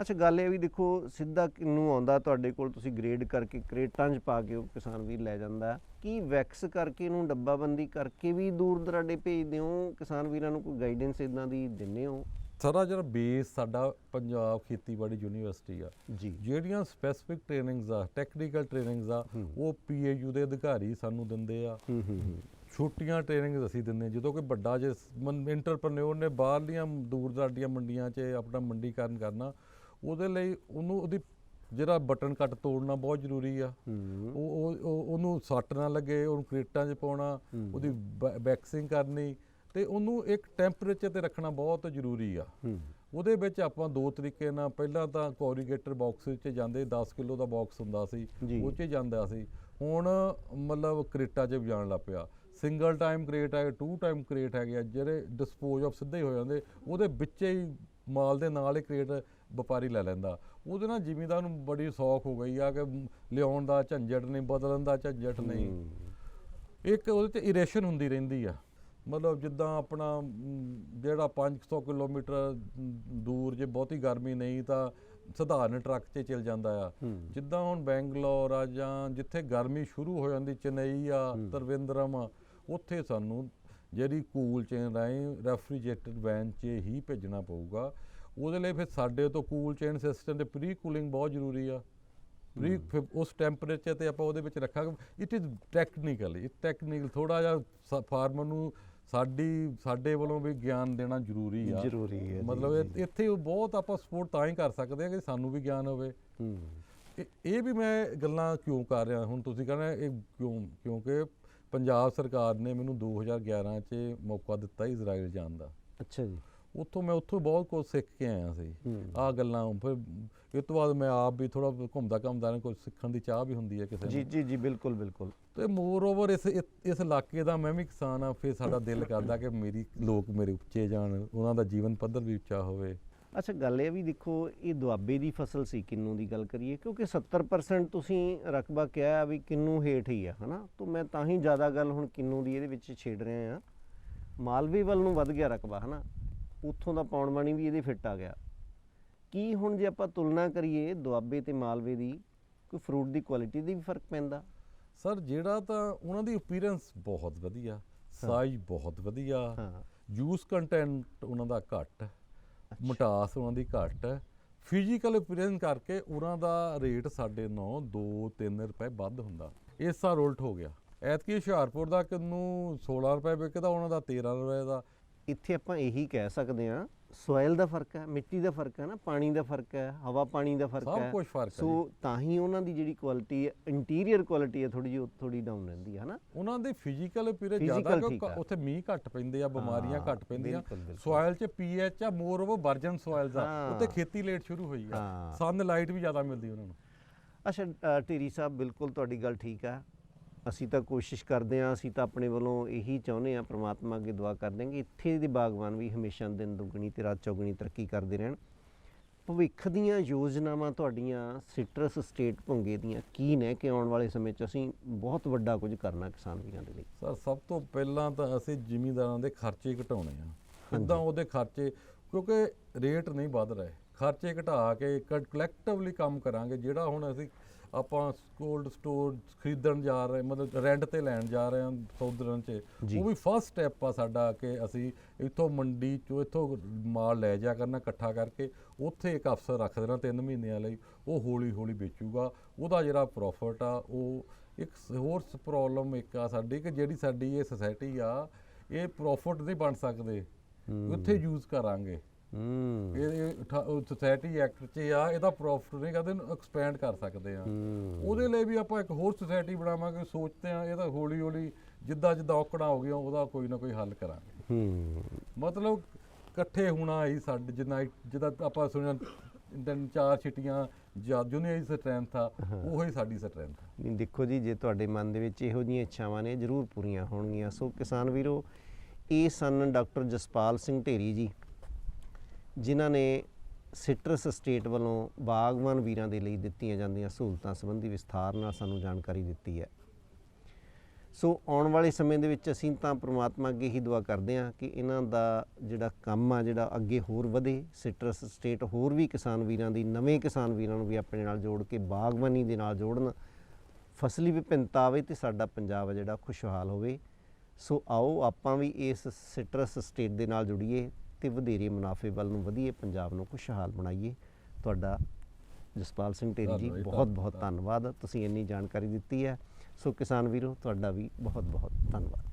ਅੱਛਾ ਗੱਲ ਇਹ ਵੀ ਦੇਖੋ ਸਿੱਧਾ ਕਿੰਨੂੰ ਆਉਂਦਾ ਤੁਹਾਡੇ ਕੋਲ ਤੁਸੀਂ ਗ੍ਰੇਡ ਕਰਕੇ ਕ੍ਰੇਟਾਂ 'ਚ ਪਾ ਕੇ ਉਹ ਕਿਸਾਨ ਵੀਰ ਲੈ ਜਾਂਦਾ। ਕੀ ਵੈਕਸ ਕਰਕੇ ਇਹਨੂੰ ਡੱਬਾਬੰਦੀ ਕਰਕੇ ਵੀ ਦੂਰ ਦਰਾਡੇ ਭੇਜਦੇ ਹੋ? ਕਿਸਾਨ ਵੀਰਾਂ ਨੂੰ ਕੋਈ ਗਾਈਡੈਂਸ ਇਦਾਂ ਦੀ ਦਿੰਦੇ ਹੋ? ਸਾਰਾ ਜਿਹੜਾ ਬੇਸ ਸਾਡਾ ਪੰਜਾਬ ਖੇਤੀਬਾੜੀ ਯੂਨੀਵਰਸਿਟੀ ਆ ਜੀ। ਜਿਹੜੀਆਂ ਸਪੈਸੀਫਿਕ ਟ੍ਰੇਨਿੰਗਸ ਆ ਟੈਕਨੀਕਲ ਟ੍ਰੇਨਿੰਗਸ ਆ ਉਹ ਪੀਏਯੂ ਦੇ ਅਧਿਕਾਰੀ ਸਾਨੂੰ ਦਿੰਦੇ ਆ। ਹੂੰ ਹੂੰ ਹੂੰ। ਛੋਟੀਆਂ ਟ੍ਰੇਨਿੰਗਸ ਅਸੀਂ ਦਿੰਦੇ। ਜਦੋਂ ਕੋਈ ਵੱਡਾ ਜੇ ਇੰਟਰਪ੍ਰੈਨਿਓਰ ਨੇ ਬਾਹਰਲੀਆਂ ਦੂਰ ਦਰਾਡੀਆਂ ਮੰਡੀਆਂ 'ਚ ਆਪਣਾ ਮੰਡੀਕਰਨ ਕਰਨਾ ਉਹਦੇ ਲਈ ਉਹਨੂੰ ਉਹਦੀ ਜਿਹੜਾ ਬਟਨ ਕੱਟ ਤੋੜਨਾ ਬਹੁਤ ਜ਼ਰੂਰੀ ਆ। ਉਹ ਉਹ- ਉਹ- ਉਹਨੂੰ ਸੱਟ ਨਾ ਲੱਗੇ ਉਹਨੂੰ ਕ੍ਰੇਟਾਂ 'ਚ ਪਾਉਣਾ ਉਹਦੀ ਵੈਕਸਿੰਗ ਕਰਨੀ ਤੇ ਉਹਨੂੰ ਇੱਕ ਟੈਂਪਰੇਚਰ ਤੇ ਰੱਖਣਾ ਬਹੁਤ ਜ਼ਰੂਰੀ ਆ। ਉਹਦੇ ਵਿੱਚ ਆਪਾਂ ਦੋ ਤਰੀਕੇ ਨਾਲ ਪਹਿਲਾਂ ਤਾਂ ਕੋਰੀਗੇਟਰ ਬਾਕਸ ਵਿੱਚ ਜਾਂਦੇ 10 ਕਿਲੋ ਦਾ ਬਾਕਸ ਹੁੰਦਾ ਸੀ। ਉਹ 'ਚ ਜਾਂਦਾ ਸੀ। ਹੁਣ ਮਤਲਬ ਕ੍ਰੇਟਾਂ 'ਚ ਵੀ ਜਾਣ ਲੱਗ ਪਿਆ। ਸਿੰਗਲ ਟਾਈਮ ਕ੍ਰੇਟ ਹੈ ਟੂ ਟਾਈਮ ਕ੍ਰੇਟ ਹੈਗੇ ਜਿਹੜੇ ਡਿਸਪੋਜ਼ ਆਫ ਸਿੱਧੇ ਹੀ ਹੋ ਜਾਂਦੇ ਉਹਦੇ ਵਿੱਚੇ ਹੀ ਮਾਲ ਦੇ ਨਾਲ ਹੀ ਕ੍ਰੇਟ ਵਪਾਰੀ ਲੈ ਲੈਂਦਾ। ਉਹਦੇ ਨਾਲ ਜ਼ਿਮੀਂਦਾਰ ਨੂੰ ਬੜੀ ਸੌਖ ਹੋ ਗਈ ਆ ਕਿ ਲਿਆਉਣ ਦਾ ਝੰਜਟ ਨਹੀਂ ਬਦਲਣ ਦਾ ਝੰਜਟ ਨਹੀਂ। ਇੱਕ ਉਹਦੇ ਤੇ ਇਰੇਸ਼ਨ ਹੁੰਦੀ ਰਹਿੰਦੀ ਆ। ਮਤਲਬ ਜਿੱਦਾਂ ਆਪਣਾ ਜਿਹੜਾ 500 ਕਿਲੋਮੀਟਰ ਦੂਰ ਜੇ ਬਹੁਤੀ ਗਰਮੀ ਨਹੀਂ ਤਾਂ ਸਧਾਰਨ ਟਰੱਕ 'ਚ ਚਲ ਜਾਂਦਾ ਆ। ਜਿੱਦਾਂ ਹੁਣ ਬੈਂਗਲੌਰ ਆ ਜਾਂ ਜਿੱਥੇ ਗਰਮੀ ਸ਼ੁਰੂ ਹੋ ਜਾਂਦੀ ਚੇਨਈ ਆ ਤਰਵਿੰਦਰਮ ਉੱਥੇ ਸਾਨੂੰ ਜਿਹੜੀ ਕੂਲ ਚੇਨ ਰਾਹੀਂ ਰੈਫਰੀਜਰੇਟਡ ਵੈਨ 'ਚ ਹੀ ਭੇਜਣਾ ਪਊਗਾ। ਉਹਦੇ ਲਈ ਫਿਰ ਸਾਡੇ ਤੋਂ ਕੂਲ ਚੇਨ ਸਿਸਟਮ ਤੇ ਪ੍ਰੀ ਕੂਲਿੰਗ ਬਹੁਤ ਜ਼ਰੂਰੀ ਆ। ਪ੍ਰੀ ਉਸ ਟੈਂਪਰੇਚਰ ਤੇ ਆਪਾਂ ਉਹਦੇ ਵਿੱਚ ਰੱਖਾਂਗੇ। ਇਟ ਇਜ਼ ਟੈਕਨੀਕਲ ਇਹ ਟੈਕਨੀਕਲ ਥੋੜਾ ਜਿਹਾ ਫਾਰਮਰ ਨੂੰ ਸਾਡੀ ਸਾਡੇ ਵੱਲੋਂ ਵੀ ਗਿਆਨ ਦੇਣਾ ਜ਼ਰੂਰੀ ਆ। ਜ਼ਰੂਰੀ ਹੈ ਮਤਲਬ ਇੱਥੇ ਉਹ ਬਹੁਤ ਆਪਾਂ ਸਪੋਰਟ ਤਾਂ ਹੀ ਕਰ ਸਕਦੇ ਆ ਕਿ ਸਾਨੂੰ ਵੀ ਗਿਆਨ ਹੋਵੇ। ਇਹ ਵੀ ਮੈਂ ਗੱਲਾਂ ਕਿਉਂ ਕਰ ਰਿਹਾ ਹੁਣ ਤੁਸੀਂ ਕਹਿੰਦੇ ਇਹ ਕਿਉਂ ਕਿਉਂਕਿ ਪੰਜਾਬ ਸਰਕਾਰ ਨੇ ਮੈਨੂੰ 2011 'ਚ ਮੌਕਾ ਦਿੱਤਾ ਇਜ਼ਰਾਈਲ ਜਾਣ ਦਾ। ਅੱਛਾ ਜੀ। ਉੱਥੋਂ ਮੈਂ ਉੱਥੋਂ ਬਹੁਤ ਕੁਝ ਸਿੱਖ ਕੇ ਆਇਆ ਸੀ। ਆਹ ਗੱਲਾਂ ਫਿਰ ਇਹ ਤੋਂ ਬਾਅਦ ਮੈਂ ਆਪ ਵੀ ਥੋੜਾ ਘੁੰਮਦਾ ਘੁੰਮਦਾ ਨੇ ਕੁਝ ਸਿੱਖਣ ਦੀ ਚਾਹ ਵੀ ਹੁੰਦੀ ਹੈ ਕਿਸੇ ਜੀ ਨੂੰ। ਜੀ ਜੀ ਬਿਲਕੁਲ ਬਿਲਕੁਲ। ਤੇ ਮੋਰ ਓਵਰ ਇਸ ਇਸ ਇਸ ਇਲਾਕੇ ਦਾ ਮੈਂ ਵੀ ਕਿਸਾਨ ਆ ਫਿਰ ਸਾਡਾ ਦਿਲ ਕਰਦਾ ਕਿ ਮੇਰੀ ਲੋਕ ਮੇਰੇ ਉੱਚੇ ਜਾਣ ਉਹਨਾਂ ਦਾ ਜੀਵਨ ਪੱਧਰ ਵੀ ਉੱਚਾ ਹੋਵੇ। ਅੱਛਾ ਗੱਲ ਇਹ ਵੀ ਦੇਖੋ ਇਹ ਦੁਆਬੇ ਦੀ ਫਸਲ ਸੀ ਕਿੰਨੂ ਦੀ ਗੱਲ ਕਰੀਏ ਕਿਉਂਕਿ 70% ਤੁਸੀਂ ਰਕਬਾ ਕਿਹਾ ਵੀ ਕਿੰਨੂ ਹੇਠ ਹੀ ਆ ਹਨਾ? ਤਾਂ ਮੈਂ ਤਾਂ ਹੀ ਜ਼ਿਆਦਾ ਗੱਲ ਹੁਣ ਕਿੰਨੂ ਦੀ ਇਹਦੇ ਵਿੱਚ ਛੇੜ ਰਿਹਾ ਆ ਮਾਲਵੇ ਵੱਲ ਨੂੰ ਵੱਧ ਗਿਆ ਰਕਬਾ ਹਨਾ? ਉੱਥੋਂ ਦਾ ਪੌਣ ਮਣੀ ਵੀ ਇਹਦੇ ਫਿੱਟ ਆ ਗਿਆ। ਕੀ ਹੁਣ ਜੇ ਆਪਾਂ ਤੁਲਨਾ ਕਰੀਏ ਦੁਆਬੇ ਤੇ ਮਾਲਵੇ ਦੀ ਕੋਈ ਫਰੂਟ ਦੀ ਕੁਆਲਿਟੀ ਦੀ ਵੀ ਫ਼ਰਕ ਪੈਂਦਾ? ਸਰ ਜਿਹੜਾ ਤਾਂ ਉਹਨਾਂ ਦੀ ਅਪੀਅਰੈਂਸ ਬਹੁਤ ਵਧੀਆ ਸਾਈਜ਼ ਬਹੁਤ ਵਧੀਆ ਹਾਂ। ਜੂਸ ਕੰਟੈਂਟ ਉਹਨਾਂ ਦਾ ਘੱਟ ਮਟਾਸ ਉਹਨਾਂ ਦੀ ਘੱਟ ਫਿਜ਼ੀਕਲ ਅਪੀਅਰੈਂਸ ਕਰਕੇ ਉਹਨਾਂ ਦਾ ਰੇਟ ਸਾਡੇ ਨਾਲੋਂ 2-3 ਰੁਪਏ ਵੱਧ ਹੁੰਦਾ। ਇਸ ਸਾਲ ਉਲਟ ਹੋ ਗਿਆ। ਐਤਕੀ ਹੁਸ਼ਿਆਰਪੁਰ ਦਾ ਕਿੰਨੂ 16 ਰੁਪਏ ਵਿਕਦਾ ਉਹਨਾਂ ਦਾ 13 ਰੁਪਏ ਦਾ। ਇੱਥੇ ਆਪਾਂ ਇਹੀ ਕਹਿ ਸਕਦੇ ਹਾਂ ਸੋਇਲ ਦਾ ਫ਼ਰਕ ਹੈ ਮਿੱਟੀ ਦਾ ਫ਼ਰਕ ਹੈ ਨਾ ਪਾਣੀ ਦਾ ਫ਼ਰਕ ਹੈ ਹਵਾ ਪਾਣੀ ਦਾ ਫ਼ਰਕ ਸਭ ਹੈ ਕੁਛ ਫ਼ਰਕ ਹੈ ਸੋ ਤਾਂ ਹੀ ਉਹਨਾਂ ਦੀ ਜਿਹੜੀ ਕੁਆਲਿਟੀ ਹੈ ਇੰਟੀਰੀਅਰ ਕੁਆਲਿਟੀ ਹੈ ਥੋੜੀ ਜਿਹੀ ਥੋੜੀ ਡਾਊਨ ਰਹਿੰਦੀ ਹੈ ਹਨਾ ਉਹਨਾਂ ਦੇ ਫਿਜ਼ੀਕਲ Physical ਜ਼ਿਆਦਾ ਕਿਉਂਕਿ ਆ। ਉੱਥੇ ਮੀਂਹ ਘੱਟ ਪੈਂਦੇ ਆ ਬਿਮਾਰੀਆਂ ਘੱਟ ਪੈਂਦੀਆਂ। ਸੋਇਲ 'ਚ ਪੀਐਚ ਆ ਮੋਰ ਉਹ ਵਰਜਨ ਸੋਇਲਸ ਆ। ਉੱਥੇ ਖੇਤੀ ਲੇਟ ਸ਼ੁਰੂ ਹੋਈ ਆ ਹਾਂ। ਸਨ ਲਾਈਟ ਵੀ ਜ਼ਿਆਦਾ ਮਿਲਦੀ ਉਹਨਾਂ ਨੂੰ ਅੱਛਾ ਢੇਰੀ ਸਾਹਿਬ ਬਿਲਕੁਲ ਤੁਹਾਡੀ ਗੱਲ ਠੀਕ ਆ ਅਸੀਂ ਤਾਂ ਕੋਸ਼ਿਸ਼ ਕਰਦੇ ਹਾਂ ਅਸੀਂ ਤਾਂ ਆਪਣੇ ਵੱਲੋਂ ਇਹੀ ਚਾਹੁੰਦੇ ਹਾਂ ਪ੍ਰਮਾਤਮਾ ਅੱਗੇ ਦੁਆ ਕਰਦੇ ਹਾਂ ਕਿ ਇੱਥੇ ਦੇ ਬਾਗਬਾਨ ਵੀ ਹਮੇਸ਼ਾ ਦਿਨ ਦੁੱਗਣੀ ਤੇ ਰਾਤ ਚੌਗਣੀ ਤਰੱਕੀ ਕਰਦੇ ਰਹਿਣ। ਭਵਿੱਖ ਦੀਆਂ ਯੋਜਨਾਵਾਂ ਤੁਹਾਡੀਆਂ ਸਿਟਰਸ ਸਟੇਟ ਭੁੰਗੇ ਦੀਆਂ ਕੀ ਨੇ ਕਿ ਆਉਣ ਵਾਲੇ ਸਮੇਂ 'ਚ ਅਸੀਂ ਬਹੁਤ ਵੱਡਾ ਕੁਝ ਕਰਨਾ ਕਿਸਾਨ ਵੀਰਾਂ ਦੇ ਲਈ? ਸਰ ਸਭ ਤੋਂ ਪਹਿਲਾਂ ਤਾਂ ਅਸੀਂ ਜ਼ਿਮੀਂਦਾਰਾਂ ਦੇ ਖਰਚੇ ਘਟਾਉਣੇ ਆ। ਕਿੱਦਾਂ ਉਹਦੇ ਖਰਚੇ ਕਿਉਂਕਿ ਰੇਟ ਨਹੀਂ ਵੱਧ ਰਹੇ। ਖਰਚੇ ਘਟਾ ਕੇ ਕਲੈਕਟਿਵਲੀ ਕੰਮ ਕਰਾਂਗੇ ਜਿਹੜਾ ਹੁਣ ਅਸੀਂ ਆਪਾਂ ਕੋਲਡ ਸਟੋਰ ਖਰੀਦਣ ਜਾ ਰਹੇ ਮਤਲਬ ਰੈਂਟ ਤੇ ਲੈਣ ਜਾ ਰਹੇ ਹਾਂ ਸੌਦਰਨ ਚ। ਉਹ ਵੀ ਫਸਟ ਸਟੈਪ ਆ ਸਾਡਾ ਕਿ ਅਸੀਂ ਇੱਥੋਂ ਮੰਡੀ ਚੋਂ ਇੱਥੋਂ ਮਾਲ ਲੈ ਜਾ ਕਰਨਾ ਇਕੱਠਾ ਕਰਕੇ ਉੱਥੇ ਇੱਕ ਅਫਸਰ ਰੱਖ ਦੇਣਾ 3 ਮਹੀਨਿਆਂ ਲਈ ਉਹ ਹੌਲੀ ਹੌਲੀ ਵੇਚੂਗਾ ਉਹਦਾ ਜਿਹੜਾ ਪ੍ਰੋਫਿਟ ਆ ਉਹ ਇੱਕ ਹੋਰ ਪ੍ਰੋਬਲਮ ਇੱਕ ਆ ਸਾਡੀ ਕਿ ਜਿਹੜੀ ਸਾਡੀ ਇਹ ਸੁਸਾਇਟੀ ਆ ਇਹ ਪ੍ਰੋਫਿਟ ਨਹੀਂ ਬਣ ਸਕਦੇ ਉੱਥੇ ਯੂਜ਼ ਕਰਾਂਗੇ ਹੂੰ। ਇਹ ਸੋਸਾਇਟੀ ਐਕਟ 'ਚ ਆ ਇਹਦਾ ਪ੍ਰੋਫਿਟ ਨਹੀਂ ਕਰਦੇ ਇਹਨੂੰ ਐਕਸਪੈਂਡ ਕਰ ਸਕਦੇ ਆ। ਉਹਦੇ ਲਈ ਵੀ ਆਪਾਂ ਇੱਕ ਹੋਰ ਸੁਸਾਇਟੀ ਬਣਾਵਾਂਗੇ ਸੋਚਦੇ ਆ ਇਹਦਾ ਹੌਲੀ ਹੌਲੀ ਜਿੱਦਾਂ ਜਿੱਦਾਂ ਔਕੜਾਂ ਹੋ ਗਈਆਂ ਉਹਦਾ ਕੋਈ ਨਾ ਕੋਈ ਹੱਲ ਕਰਾਂਗੇ। ਹੂੰ। ਮਤਲਬ ਇਕੱਠੇ ਹੋਣਾ ਹੀ ਸਾਡੇ ਜਿੰਨਾ ਜਿੱਦਾਂ ਆਪਾਂ ਸੁਣਿਆ ਤਿੰਨ ਚਾਰ ਛਿੱਟੀਆਂ ਜੂਨੀਅਰ ਸਟਰੈਂਥ ਆ ਉਹ ਹੀ ਸਾਡੀ ਸਟਰੈਂਥ ਆ। ਨਹੀਂ ਦੇਖੋ ਜੀ ਜੇ ਤੁਹਾਡੇ ਮਨ ਦੇ ਵਿੱਚ ਇਹੋ ਜਿਹੀਆਂ ਇੱਛਾਵਾਂ ਨੇ ਜ਼ਰੂਰ ਪੂਰੀਆਂ ਹੋਣਗੀਆਂ। ਸੋ ਕਿਸਾਨ ਵੀਰੋ ਇਹ ਸਨ ਡਾਕਟਰ ਜਸਪਾਲ ਸਿੰਘ ਢੇਰੀ ਜੀ। ਜਿਨ੍ਹਾਂ ਨੇ ਸਿਟਰਸ ਸਟੇਟ ਵੱਲੋਂ ਬਾਗਵਾਨ ਵੀਰਾਂ ਦੇ ਲਈ ਦਿੱਤੀਆਂ ਜਾਂਦੀਆਂ ਸਹੂਲਤਾਂ ਸੰਬੰਧੀ ਵਿਸਥਾਰ ਨਾਲ ਸਾਨੂੰ ਜਾਣਕਾਰੀ ਦਿੱਤੀ ਹੈ। ਸੋ ਆਉਣ ਵਾਲੇ ਸਮੇਂ ਦੇ ਵਿੱਚ ਅਸੀਂ ਤਾਂ ਪ੍ਰਮਾਤਮਾ ਅੱਗੇ ਹੀ ਦੁਆ ਕਰਦੇ ਹਾਂ ਕਿ ਇਹਨਾਂ ਦਾ ਜਿਹੜਾ ਕੰਮ ਆ, ਜਿਹੜਾ ਅੱਗੇ ਹੋਰ ਵਧੇ, ਸਿਟਰਸ ਸਟੇਟ ਹੋਰ ਵੀ ਕਿਸਾਨ ਵੀਰਾਂ ਦੀ, ਨਵੇਂ ਕਿਸਾਨ ਵੀਰਾਂ ਨੂੰ ਵੀ ਆਪਣੇ ਨਾਲ ਜੋੜ ਕੇ ਬਾਗਬਾਨੀ ਦੇ ਨਾਲ ਜੋੜਨ, ਫਸਲੀ ਵਿਭਿੰਨਤਾ ਆਵੇ ਤੇ ਸਾਡਾ ਪੰਜਾਬ ਆ ਜਿਹੜਾ ਖੁਸ਼ਹਾਲ ਹੋਵੇ। ਸੋ ਆਓ ਆਪਾਂ ਵੀ ਇਸ ਸਿਟਰਸ ਸਟੇਟ ਦੇ ਨਾਲ ਜੁੜੀਏ। ਤੇ ਵਧੇਰੇ ਮੁਨਾਫੇ ਵੱਲ ਨੂੰ ਵਧੀਏ ਪੰਜਾਬ ਨੂੰ ਖੁਸ਼ਹਾਲ ਬਣਾਈਏ। ਤੁਹਾਡਾ ਜਸਪਾਲ ਸਿੰਘ ਢੇਰੀ ਜੀ ਬਹੁਤ ਬਹੁਤ। ਧੰਨਵਾਦ। ਤੁਸੀਂ ਇੰਨੀ ਜਾਣਕਾਰੀ ਦਿੱਤੀ ਹੈ। ਸੋ ਕਿਸਾਨ ਵੀਰੋ ਤੁਹਾਡਾ ਵੀ ਬਹੁਤ ਬਹੁਤ ਧੰਨਵਾਦ।